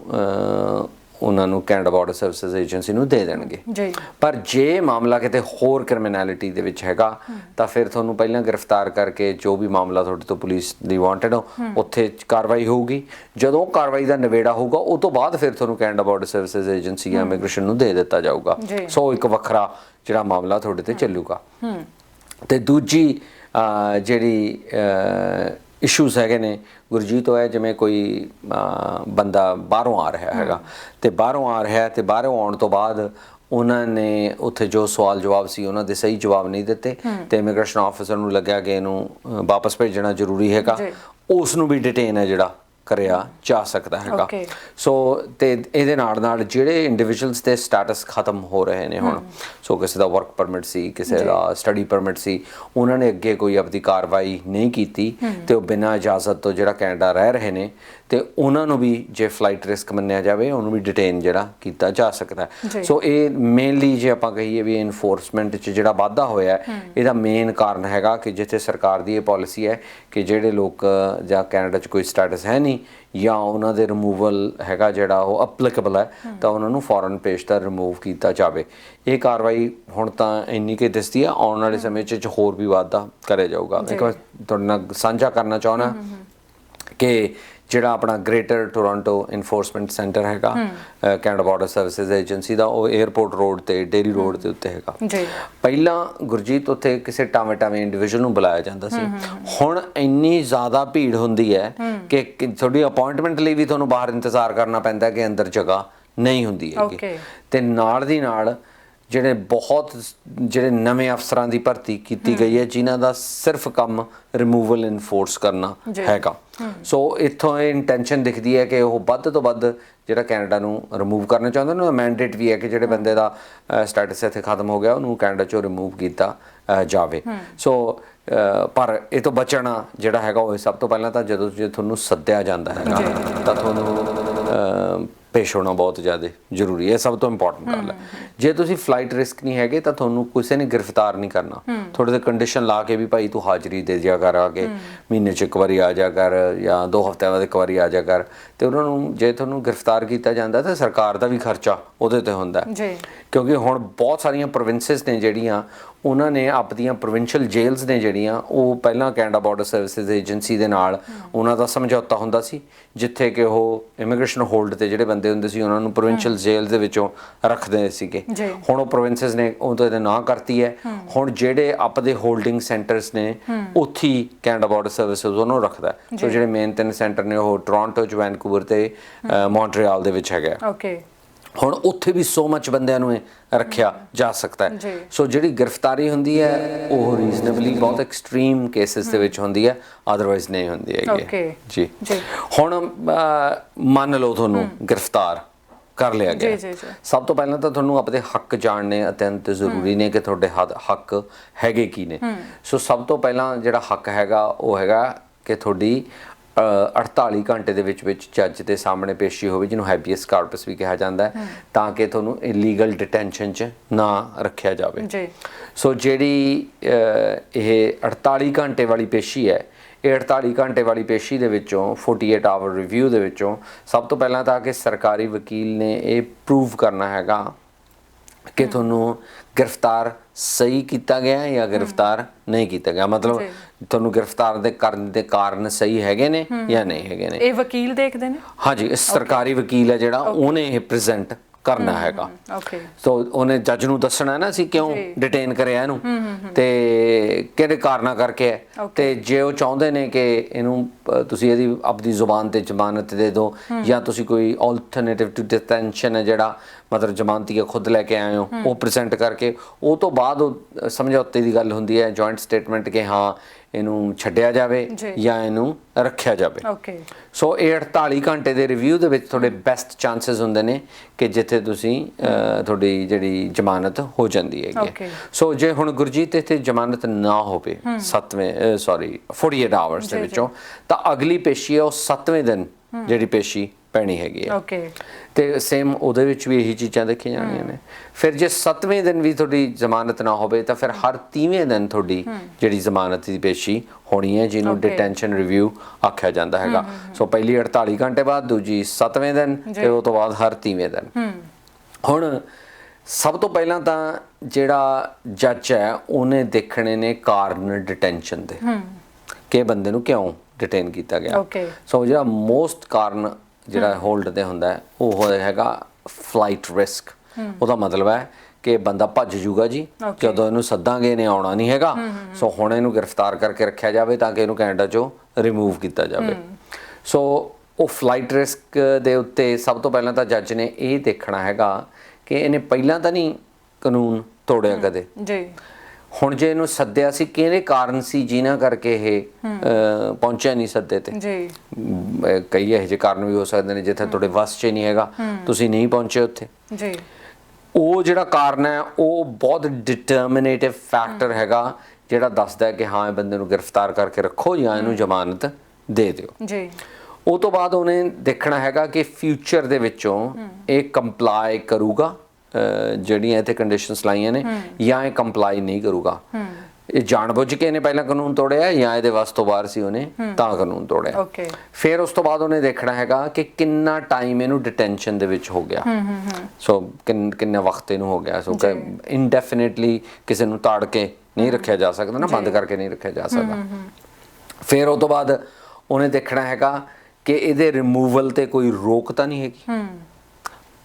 B: ਉਹਨਾਂ ਨੂੰ ਕੈਨੇਡਾ ਬਾਰਡਰ ਸਰਵਿਸਿਜ਼ ਏਜੰਸੀ ਨੂੰ ਦੇ ਦੇਣਗੇ।
A: ਜੀ।
B: ਪਰ ਜੇ ਮਾਮਲਾ ਕਿਤੇ ਹੋਰ ਕ੍ਰਿਮੀਨੈਲਿਟੀ ਦੇ ਵਿੱਚ ਹੈਗਾ ਤਾਂ ਫਿਰ ਤੁਹਾਨੂੰ ਪਹਿਲਾਂ ਗ੍ਰਿਫਤਾਰ ਕਰਕੇ ਜੋ ਵੀ ਮਾਮਲਾ ਤੁਹਾਡੇ ਤੋਂ ਪੁਲਿਸ ਦੀ ਵਾਂਟਡ ਹੋ। ਉੱਥੇ ਕਾਰਵਾਈ ਹੋਊਗੀ। ਜਦੋਂ ਕਾਰਵਾਈ ਦਾ ਨਿਬੇੜਾ ਹੋਊਗਾ ਉਹ ਤੋਂ ਬਾਅਦ ਫਿਰ ਤੁਹਾਨੂੰ ਕੈਨੇਡਾ ਬਾਰਡਰ ਸਰਵਿਸਿਜ਼ ਏਜੰਸੀ ਜਾਂ ਇਮੀਗ੍ਰੇਸ਼ਨ ਨੂੰ ਦੇ ਦਿੱਤਾ ਜਾਊਗਾ। ਸੋ ਇੱਕ ਵੱਖਰਾ ਜਿਹੜਾ ਮਾਮਲਾ ਤੁਹਾਡੇ ਤੇ ਚੱਲੂਗਾ। ਤੇ ਦੂਜੀ ਜਿਹੜੀ ਇਸ਼ੂਸ ਹੈਗੇ ਨੇ। ਗੁਰਜੀਤ ਹੋਇਆ ਜਿਵੇਂ ਕੋਈ ਬੰਦਾ ਬਾਹਰੋਂ ਆ ਰਿਹਾ ਹੈਗਾ। ਤੇ ਬਾਹਰੋਂ ਆ ਰਿਹਾ ਤੇ ਬਾਹਰੋਂ ਆਉਣ ਤੋਂ ਬਾਅਦ ਉਹਨਾਂ ਨੇ ਉੱਥੇ ਜੋ ਸਵਾਲ ਜਵਾਬ ਸੀ ਉਹਨਾਂ ਦੇ ਸਹੀ ਜਵਾਬ ਨਹੀਂ ਦਿੱਤੇ। ਤੇ ਇਮੀਗ੍ਰੇਸ਼ਨ ਆਫੀਸਰ ਨੂੰ ਲੱਗਿਆ ਕਿ ਇਹਨੂੰ ਵਾਪਸ ਭੇਜਣਾ ਜ਼ਰੂਰੀ ਹੈਗਾ। ਉਸ ਨੂੰ ਵੀ ਡਿਟੇਨ ਹੈ ਜਿਹੜਾ ਕਰਿਆ ਜਾ ਸਕਦਾ ਹੈਗਾ।
A: Okay.
B: ਸੋ ਤੇ ਇਹਦੇ ਨਾਲ ਨਾਲ ਜਿਹੜੇ ਇੰਡੀਵਿਜੂਅਲਸ ਦੇ ਸਟੇਟਸ ਖਤਮ ਹੋ ਰਹੇ ਨੇ ਹੁਣ ਸੋ ਕਿਸੇ ਦਾ ਵਰਕ ਪਰਮਿਟ ਸੀ ਕਿਸੇ ਦਾ ਸਟੱਡੀ ਪਰਮਿਟ ਸੀ ਉਹਨਾਂ ਨੇ ਅੱਗੇ ਕੋਈ ਆਪਣੀ ਕਾਰਵਾਈ ਨਹੀਂ ਕੀਤੀ ਤੇ ਉਹ ਬਿਨਾਂ ਇਜਾਜ਼ਤ ਤੋਂ ਜਿਹੜਾ ਕੈਨੇਡਾ ਰਹਿ ਰਹੇ ਨੇ ਤੇ ਉਹਨਾਂ ਨੂੰ ਵੀ ਜੇ ਫਲਾਈਟ ਰਿਸਕ ਮੰਨਿਆ ਜਾਵੇ ਉਹਨੂੰ ਵੀ ਡਿਟੇਨ ਜਿਹੜਾ ਕੀਤਾ ਜਾ ਸਕਦਾ ਸੋ ਇਹ ਮੇਨਲੀ ਜੇ ਆਪਾਂ ਕਹੀਏ ਵੀ ਇਨਫੋਰਸਮੈਂਟ 'ਚ ਜਿਹੜਾ ਵਾਧਾ ਹੋਇਆ ਇਹਦਾ ਮੇਨ ਕਾਰਨ ਹੈਗਾ ਕਿ ਜਿੱਥੇ ਸਰਕਾਰ ਦੀ ਇਹ ਪਾਲਿਸੀ ਹੈ ਕਿ ਜਿਹੜੇ ਲੋਕ ਜਾਂ ਕੈਨੇਡਾ 'ਚ ਕੋਈ ਸਟੇਟਸ ਹੈ ਨਹੀਂ ਜਾਂ ਉਹਨਾਂ ਦੇ ਰਿਮੂਵਲ ਹੈਗਾ ਜਿਹੜਾ ਉਹ ਐਪਲੀਕੇਬਲ ਹੈ ਤਾਂ ਉਹਨਾਂ ਨੂੰ ਫੋਰਨ ਪੇਸ਼ਤਰ ਰਿਮੂਵ ਕੀਤਾ ਜਾਵੇ। ਇਹ ਕਾਰਵਾਈ ਹੁਣ ਤਾਂ ਇੰਨੀ ਕਿ ਦਿਸਦੀ ਹੈ ਆਉਣ ਵਾਲੇ ਸਮੇਂ 'ਚ ਹੋਰ ਵੀ ਵਾਧਾ ਕਰਿਆ ਜਾਊਗਾ। ਇੱਕ ਵਾਰ ਤੁਹਾਡੇ ਨਾਲ ਸਾਂਝਾ ਕਰਨਾ ਚਾਹੁੰਦਾ ਕਿ ਜਿਹੜਾ ਆਪਣਾ ਗ੍ਰੇਟਰ ਟੋਰਾਂਟੋ ਇਨਫੋਰਸਮੈਂਟ ਸੈਂਟਰ ਹੈਗਾ ਕੈਨੇਡਾ ਬਾਰਡਰ ਸਰਵਿਸਿਜ਼ ਏਜੰਸੀ ਦਾ ਉਹ 에ਅਰਪੋਰਟ ਰੋਡ ਤੇ ਡੇਰੀ ਰੋਡ ਦੇ ਉੱਤੇ ਹੈਗਾ।
A: ਜੀ।
B: ਪਹਿਲਾਂ ਗੁਰਜੀਤ ਉੱਥੇ ਕਿਸੇ ਟਾਵੇਂ ਟਾਵੇਂ ਇੰਡੀਵਿਜੂਅਲ ਨੂੰ ਬੁਲਾਇਆ ਜਾਂਦਾ ਸੀ। ਹੁਣ ਇੰਨੀ ਜ਼ਿਆਦਾ ਭੀੜ ਹੁੰਦੀ ਹੈ ਕਿ ਤੁਹਾਡੀ ਅਪਾਇੰਟਮੈਂਟ ਲਈ ਵੀ ਤੁਹਾਨੂੰ ਬਾਹਰ ਇੰਤਜ਼ਾਰ ਕਰਨਾ ਪੈਂਦਾ ਕਿ ਅੰਦਰ ਜਗ੍ਹਾ ਨਹੀਂ ਹੁੰਦੀ ਹੈਗੀ. ਤੇ ਨਾਲ ਦੀ ਨਾਲ ਜਿਹੜੇ ਬਹੁਤ ਜਿਹੜੇ ਨਵੇਂ ਅਫਸਰਾਂ ਦੀ ਭਰਤੀ ਕੀਤੀ ਗਈ ਹੈ ਜਿਨ੍ਹਾਂ ਦਾ ਸਿਰਫ ਕੰਮ ਰਿਮੂਵਲ ਇਨਫੋਰਸ ਕਰਨਾ। ਹੈਗਾ। ਸੋ ਇੱਥੋਂ ਇਹ ਇੰਟੈਂਸ਼ਨ ਦਿਖਦੀ ਹੈ ਕਿ ਉਹ ਵੱਧ ਤੋਂ ਵੱਧ ਜਿਹੜਾ ਕੈਨੇਡਾ ਨੂੰ ਰਿਮੂਵ ਕਰਨਾ ਚਾਹੁੰਦੇ ਨੇ ਮੈਂਡੇਟ ਵੀ ਹੈ ਕਿ ਜਿਹੜੇ ਬੰਦੇ ਦਾ ਸਟੇਟਸ ਇੱਥੇ ਖਤਮ ਹੋ ਗਿਆ ਉਹਨੂੰ ਕੈਨੇਡਾ ਚੋਂ ਰਿਮੂਵ ਕੀਤਾ ਜਾਵੇ। ਸੋ ਪਰ ਇਹ ਤੋਂ ਬਚਣਾ ਜਿਹੜਾ ਹੈਗਾ ਉਹ ਸਭ ਤੋਂ ਪਹਿਲਾਂ ਤਾਂ ਜਦੋਂ ਜੇ ਤੁਹਾਨੂੰ ਸੱਦਿਆ ਜਾਂਦਾ ਹੈਗਾ ਤਾਂ ਤੁਹਾਨੂੰ ਪੇਸ਼ ਹੋਣਾ ਬਹੁਤ ਜ਼ਿਆਦਾ ਜ਼ਰੂਰੀ ਹੈ ਸਭ ਤੋਂ ਇੰਪੋਰਟੈਂਟ ਗੱਲ ਹੈ। ਜੇ ਤੁਸੀਂ ਫਲਾਈਟ ਰਿਸਕ ਨਹੀਂ ਹੈਗੇ ਤਾਂ ਤੁਹਾਨੂੰ ਕਿਸੇ ਨੇ ਗ੍ਰਿਫਤਾਰ ਨਹੀਂ ਕਰਨਾ। ਥੋੜੇ ਦੇ ਕੰਡੀਸ਼ਨ ਲਾ ਕੇ ਵੀ ਭਾਈ ਤੂੰ ਹਾਜ਼ਰੀ ਦੇ ਜਾ ਕਰ ਆ ਕੇ ਮਹੀਨੇ ਚ ਇੱਕ ਵਾਰੀ ਆ ਜਾ ਕਰ ਜਾਂ ਦੋ ਹਫ਼ਤਿਆਂ ਬਾਅਦ ਇੱਕ ਵਾਰੀ ਆ ਜਾ ਕਰ ਤੇ ਉਹਨਾਂ ਨੂੰ ਜੇ ਤੁਹਾਨੂੰ ਗ੍ਰਿਫਤਾਰ ਕੀਤਾ ਜਾਂਦਾ ਤਾਂ ਸਰਕਾਰ ਦਾ ਵੀ ਖਰਚਾ ਉਹਦੇ ਤੇ ਹੁੰਦਾ
A: ਜੀ।
B: ਕਿਉਂਕਿ ਹੁਣ ਬਹੁਤ ਸਾਰੀਆਂ ਪ੍ਰੋਵਿੰਸਸ ਨੇ ਜਿਹੜੀਆਂ ਉਹਨਾਂ ਨੇ ਆਪਦੀਆਂ ਪ੍ਰੋਵਿੰਸ਼ੀਅਲ ਜੇਲਸ ਨੇ ਜਿਹੜੀਆਂ ਉਹ ਪਹਿਲਾਂ ਕੈਨੇਡਾ ਬਾਰਡਰ ਸਰਵਿਸਿਜ਼ ਏਜੰਸੀ ਦੇ ਨਾਲ ਉਹਨਾਂ ਦਾ ਸਮਝੌਤਾ ਹੁੰਦਾ ਸੀ ਜਿੱਥੇ ਕਿ ਉਹ ਇਮੀਗ੍ਰੇਸ਼ਨ ਹੋਲਡ ਤੇ ਜਿਹੜੇ ਬੰਦੇ ਹੁੰਦੇ ਸੀ ਉਹਨਾਂ ਨੂੰ ਪ੍ਰੋਵਿੰਸ਼ੀਅਲ ਜੇਲਸ ਦੇ ਵਿੱਚੋਂ ਰੱਖਦੇ ਸੀਗੇ। ਹੁਣ ਉਹ ਪ੍ਰੋਵਿੰਸਸ ਨੇ ਉਹ ਤੇ ਨਾ ਕਰਤੀ ਹੈ। ਹੁਣ ਜਿਹੜੇ ਆਪਦੇ ਹੋਲਡਿੰਗ ਸੈਂਟਰਸ ਨੇ ਉੱਥੇ ਕੈਨੇਡਾ ਬਾਰਡਰ ਸਰਵਿਸਿਜ਼ ਉਹਨੂੰ ਰੱਖਦਾ। ਸੋ ਜਿਹੜੇ ਮੇਨ ਤਿੰਨ ਸੈਂਟਰ ਨੇ ਉਹ ਟੋਰਾਂਟੋ ਚ ਵੈਨਕੂਵਰ ਤੇ ਮੌਂਟਰੀਅਲ ਦੇ ਵਿੱਚ ਹੈਗਾ।
A: ਓਕੇ
B: ਹੁਣ ਉੱਥੇ ਵੀ ਸੋ ਮੱਚ ਬੰਦਿਆਂ ਨੂੰ ਰੱਖਿਆ ਜਾ ਸਕਦਾ। ਹੈ। ਸੋ ਜਿਹੜੀ ਗ੍ਰਿਫਤਾਰੀ ਹੁੰਦੀ ਹੈ ਉਹ ਰੀਜ਼ਨੇਬਲੀ ਬਹੁਤ ਐਕਸਟ੍ਰੀਮ ਕੇਸਿਸ ਦੇ ਵਿੱਚ ਹੁੰਦੀ ਹੈ ਆਦਰਵਾਈਜ਼ ਨਹੀਂ ਹੁੰਦੀ ਹੈਗੀ. ਜੀ।
A: ਜੀ।
B: ਹੁਣ ਮੰਨ ਲਓ ਤੁਹਾਨੂੰ ਗ੍ਰਿਫਤਾਰ ਕਰ ਲਿਆ ਗਿਆ।
A: ਜੀ, ਜੀ।
B: ਸਭ ਤੋਂ ਪਹਿਲਾਂ ਤਾਂ ਤੁਹਾਨੂੰ ਆਪਣੇ ਹੱਕ ਜਾਣਨੇ ਅਤਿਅੰਤ ਜ਼ਰੂਰੀ ਨੇ ਕਿ ਤੁਹਾਡੇ ਹੱਕ ਹੈਗੇ ਕੀ ਨੇ। ਸੋ ਸਭ ਤੋਂ ਪਹਿਲਾਂ ਜਿਹੜਾ ਹੱਕ ਹੈਗਾ ਉਹ ਹੈਗਾ ਕਿ ਤੁਹਾਡੀ 48 ਘੰਟੇ ਦੇ ਵਿੱਚ ਵਿੱਚ ਜੱਜ ਦੇ ਸਾਹਮਣੇ ਪੇਸ਼ੀ ਹੋਵੇ ਜਿਹਨੂੰ ਹੈਬੀਅਸ ਕਾਰਪਸ ਵੀ ਕਿਹਾ ਜਾਂਦਾ ਹੈ ਤਾਂ ਕਿ ਤੁਹਾਨੂੰ ਇਲੀਗਲ ਡਿਟੈਂਸ਼ਨ 'ਚ ਨਾ ਰੱਖਿਆ ਜਾਵੇ।
A: ਜੀ।
B: ਸੋ ਜਿਹੜੀ ਇਹ 48 ਘੰਟੇ ਵਾਲੀ ਪੇਸ਼ੀ ਹੈ ਇਹ 48 ਘੰਟੇ ਵਾਲੀ ਪੇਸ਼ੀ ਦੇ ਵਿੱਚੋਂ 48 ਆਵਰ ਰਿਵਿਊ ਦੇ ਵਿੱਚੋਂ ਸਭ ਤੋਂ ਪਹਿਲਾਂ ਤਾਂ ਕਿ ਸਰਕਾਰੀ ਵਕੀਲ ਨੇ ਇਹ ਪ੍ਰੂਵ ਕਰਨਾ ਹੈਗਾ ਕਿ ਤੁਹਾਨੂੰ ਗ੍ਰਿਫਤਾਰ ਸਹੀ ਕੀਤਾ ਗਿਆ ਹੈ। ਜਾਂ ਗ੍ਰਿਫਤਾਰ ਨਹੀਂ ਕੀਤਾ ਗਿਆ। ਮਤਲਬ। ਤੁਹਾਨੂੰ ਗ੍ਰਿਫਤਾਰ ਦੇ ਕਰਨ ਦੇ ਕਾਰਨ ਸਹੀ ਹੈਗੇ ਨੇ ਜਾਂ ਨਹੀਂ ਹੈਗੇ ਨੇ?
A: ਇਹ ਵਕੀਲ ਦੇਖਦੇ ਨੇ?
B: ਹਾਂਜੀ ਇਹ ਸਰਕਾਰੀ ਵਕੀਲ ਹੈ ਜਿਹੜਾ ਉਹਨੇ ਇਹ ਪ੍ਰੈਜ਼ੈਂਟ ਕਰਨਾ ਹੈਗਾ।
A: ਓਕੇ
B: ਸੋ ਉਹਨੇ ਜੱਜ ਨੂੰ ਦੱਸਣਾ ਨਾ ਸੀ ਕਿਉਂ। ਡਿਟੇਨ ਕਰਿਆ ਇਹਨੂੰ? ਤੇ ਕਿਹੜੇ ਕਾਰਨਾਂ ਕਰਕੇ ਹੈ. ਤੇ ਜੇ ਉਹ ਚਾਹੁੰਦੇ ਨੇ ਕਿ ਇਹਨੂੰ ਤੁਸੀਂ ਇਹਦੀ ਆਪਣੀ ਜ਼ੁਬਾਨ ਤੇ ਜ਼ਮਾਨਤ ਦੇ ਦਿਓ ਜਾਂ ਤੁਸੀਂ ਕੋਈ ਆਲਟਰਨੇਟਿਵ ਟੂ ਡਿਟੈਂਸ਼ਨ ਹੈ ਜਿਹੜਾ ਮਤਲਬ ਜ਼ਮਾਨਤੀ ਖੁਦ ਲੈ ਕੇ ਆਏ ਹੋ ਉਹ ਪ੍ਰੈਜ਼ੈਂਟ ਕਰਕੇ ਉਹ ਤੋਂ ਬਾਅਦ ਉਹ ਸਮਝੌਤੇ ਦੀ ਗੱਲ ਹੁੰਦੀ ਹੈ ਜੁਆਇੰਟ ਸਟੇਟਮੈਂਟ ਕਿ ਹਾਂ ਇਹਨੂੰ ਛੱਡਿਆ ਜਾਵੇ
A: ਜੀ।
B: ਇਹਨੂੰ ਰੱਖਿਆ ਜਾਵੇ।
A: ਓਕੇ।
B: ਸੋ ਇਹ 48 ਘੰਟੇ ਦੇ ਰਿਵਿਊ ਦੇ ਵਿੱਚ ਤੁਹਾਡੇ ਬੈਸਟ ਚਾਂਸਸ ਹੁੰਦੇ ਨੇ ਕਿ ਜਿੱਥੇ ਤੁਸੀਂ ਤੁਹਾਡੀ ਜਿਹੜੀ ਜ਼ਮਾਨਤ ਹੋ ਜਾਂਦੀ ਹੈਗੀ ਸੋ ਜੇ ਹੁਣ ਗੁਰਜੀਤ ਇੱਥੇ ਜ਼ਮਾਨਤ ਨਾ ਹੋਵੇ 7ਵੇਂ ਸੌਰੀ 48 ਆਵਰਸ ਦੇ। ਵਿੱਚੋਂ ਤਾਂ ਅਗਲੀ ਪੇਸ਼ੀ ਹੈ ਉਹ 7ਵੇਂ ਦਿਨ ਜਿਹੜੀ ਪੇਸ਼ੀ ਪੈਣੀ ਹੈਗੀ ਹੈ
A: ਓਕੇ
B: ਤੇ ਸੇਮ ਉਹਦੇ ਵਿੱਚ ਵੀ ਇਹੀ ਚੀਜ਼ਾਂ ਦੇਖੀਆਂ ਜਾਣੀਆਂ ਨੇ। ਫਿਰ ਜੇ 7ਵੇਂ ਦਿਨ ਵੀ ਤੁਹਾਡੀ ਜ਼ਮਾਨਤ ਨਾ ਹੋਵੇ ਤਾਂ ਫਿਰ ਹਰ 30ਵੇਂ ਦਿਨ ਤੁਹਾਡੀ ਜਿਹੜੀ ਜ਼ਮਾਨਤ ਦੀ ਪੇਸ਼ੀ ਹੋਣੀ ਹੈ ਜਿਹਨੂੰ. ਡਿਟੈਂਸ਼ਨ ਰਿਵਿਊ ਆਖਿਆ ਜਾਂਦਾ ਹੈਗਾ। ਸੋ ਪਹਿਲੀ 48 ਘੰਟੇ ਬਾਅਦ ਦੂਜੀ 7ਵੇਂ ਦਿਨ ਤੇ ਉਹ ਤੋਂ ਬਾਅਦ ਹਰ 30ਵੇਂ ਦਿਨ। ਹੁਣ ਸਭ ਤੋਂ ਪਹਿਲਾਂ ਤਾਂ ਜਿਹੜਾ ਜੱਜ ਹੈ ਉਹਨੇ ਦੇਖਣੇ ਨੇ ਕਾਰਨ ਡਿਟੈਂਸ਼ਨ ਦੇ। ਕਿ ਬੰਦੇ ਨੂੰ ਕਿਉਂ ਡਿਟੇਨ ਕੀਤਾ ਗਿਆ. ਸੋ ਜਿਹੜਾ ਮੋਸਟ ਕਾਰਨ ਜਿਹੜਾ ਹੋਲਡ ਤੇ ਹੁੰਦਾ ਹੈ ਉਹ ਹੈਗਾ ਫਲਾਈਟ ਰਿਸਕ ਉਹਦਾ ਮਤਲਬ ਹੈ ਕਿ ਬੰਦਾ ਭੱਜ ਜੂਗਾ ਜੀ. ਜਦੋਂ ਇਹਨੂੰ ਸੱਦਾਂਗੇ ਇਹਨੇ ਆਉਣਾ ਨਹੀਂ ਹੈਗਾ। ਸੋ ਹੁਣ ਇਹਨੂੰ ਗ੍ਰਿਫਤਾਰ ਕਰਕੇ ਰੱਖਿਆ ਜਾਵੇ ਤਾਂ ਕਿ ਇਹਨੂੰ ਕੈਨੇਡਾ ਚੋਂ ਰਿਮੂਵ ਕੀਤਾ ਜਾਵੇ। ਸੋ ਉਹ ਫਲਾਈਟ ਰਿਸਕ ਦੇ ਉੱਤੇ ਸਭ ਤੋਂ ਪਹਿਲਾਂ ਤਾਂ ਜੱਜ ਨੇ ਇਹ ਦੇਖਣਾ ਹੈਗਾ ਕਿ ਇਹਨੇ ਪਹਿਲਾਂ ਤਾਂ ਨਹੀਂ ਕਾਨੂੰਨ ਤੋੜਿਆ ਕਦੇ।
A: ਜੀ।
B: ਹੁਣ ਜੇ ਇਹਨੂੰ ਸੱਦਿਆ ਸੀ ਕਿਹੜੇ ਕਾਰਨ ਸੀ ਜਿਨ੍ਹਾਂ ਕਰਕੇ ਇਹ ਪਹੁੰਚਿਆ ਨਹੀਂ ਸੱਦੇ ਤੇ?
A: ਜੀ।
B: ਕਈ ਇਹੋ ਜਿਹੇ ਕਾਰਨ ਵੀ ਹੋ ਸਕਦੇ ਨੇ ਜਿੱਥੇ ਤੁਹਾਡੇ ਵੱਸ 'ਚ ਨਹੀਂ ਹੈਗਾ ਤੁਸੀਂ ਨਹੀਂ ਪਹੁੰਚੇ ਉੱਥੇ।
A: ਜੀ।
B: ਉਹ ਜਿਹੜਾ ਕਾਰਨ ਹੈ ਉਹ ਬਹੁਤ ਡਿਟਰਮੀਨੇਟਿਵ ਫੈਕਟਰ ਹੈਗਾ ਜਿਹੜਾ ਦੱਸਦਾ ਹੈ ਕਿ ਹਾਂ ਇਹ ਬੰਦੇ ਨੂੰ ਗ੍ਰਿਫਤਾਰ ਕਰਕੇ ਰੱਖੋ ਜਾਂ ਇਹਨੂੰ ਜ਼ਮਾਨਤ ਦੇ ਦਿਓ।
A: ਜੀ।
B: ਉਹ ਤੋਂ ਬਾਅਦ ਉਹਨੇ ਦੇਖਣਾ ਹੈਗਾ ਕਿ ਫਿਊਚਰ ਦੇ ਵਿੱਚੋਂ ਇਹ ਕੰਪਲਾਈ ਕਰੂਗਾ ਜਿਹੜੀਆਂ ਇੱਥੇ ਕੰਡੀਸ਼ਨਸ ਲਾਈਆਂ ਨੇ ਜਾਂ ਇਹ ਕੰਪਲਾਈ ਨਹੀਂ ਕਰੂਗਾ। ਇਹ ਜਾਣਬੁੱਝ ਕੇ ਇਹਨੇ ਪਹਿਲਾਂ ਕਾਨੂੰਨ ਤੋੜਿਆ ਜਾਂ ਇਹਦੇ ਵੱਸ ਤੋਂ ਬਾਹਰ ਸੀ ਉਹਨੇ ਤਾਂ ਕਾਨੂੰਨ ਤੋੜਿਆ।
A: ਓਕੇ
B: ਫਿਰ ਉਸ ਤੋਂ ਬਾਅਦ ਉਹਨੇ ਦੇਖਣਾ ਹੈਗਾ ਕਿ ਕਿੰਨਾ ਟਾਈਮ ਇਹਨੂੰ ਡਿਟੈਂਸ਼ਨ ਦੇ ਵਿੱਚ ਹੋ ਗਿਆ। ਸੋ ਕਿੰਨ ਵਕਤ ਇਹਨੂੰ ਹੋ ਗਿਆ। ਸੋ ਇਨਡੈਫੀਨਿਟਲੀ ਕਿਸੇ ਨੂੰ ਤਾੜ ਕੇ ਨਹੀਂ ਰੱਖਿਆ ਜਾ ਸਕਦਾ ਨਾ ਬੰਦ ਕਰਕੇ ਨਹੀਂ ਰੱਖਿਆ ਜਾ ਸਕਦਾ। ਫਿਰ ਉਹ ਤੋਂ ਬਾਅਦ ਉਹਨੇ ਦੇਖਣਾ ਹੈਗਾ ਕਿ ਇਹਦੇ ਰਿਮੂਵਲ ਤੇ ਕੋਈ ਰੋਕ ਤਾਂ ਨਹੀਂ ਹੈਗੀ।
A: ਹੂੰ।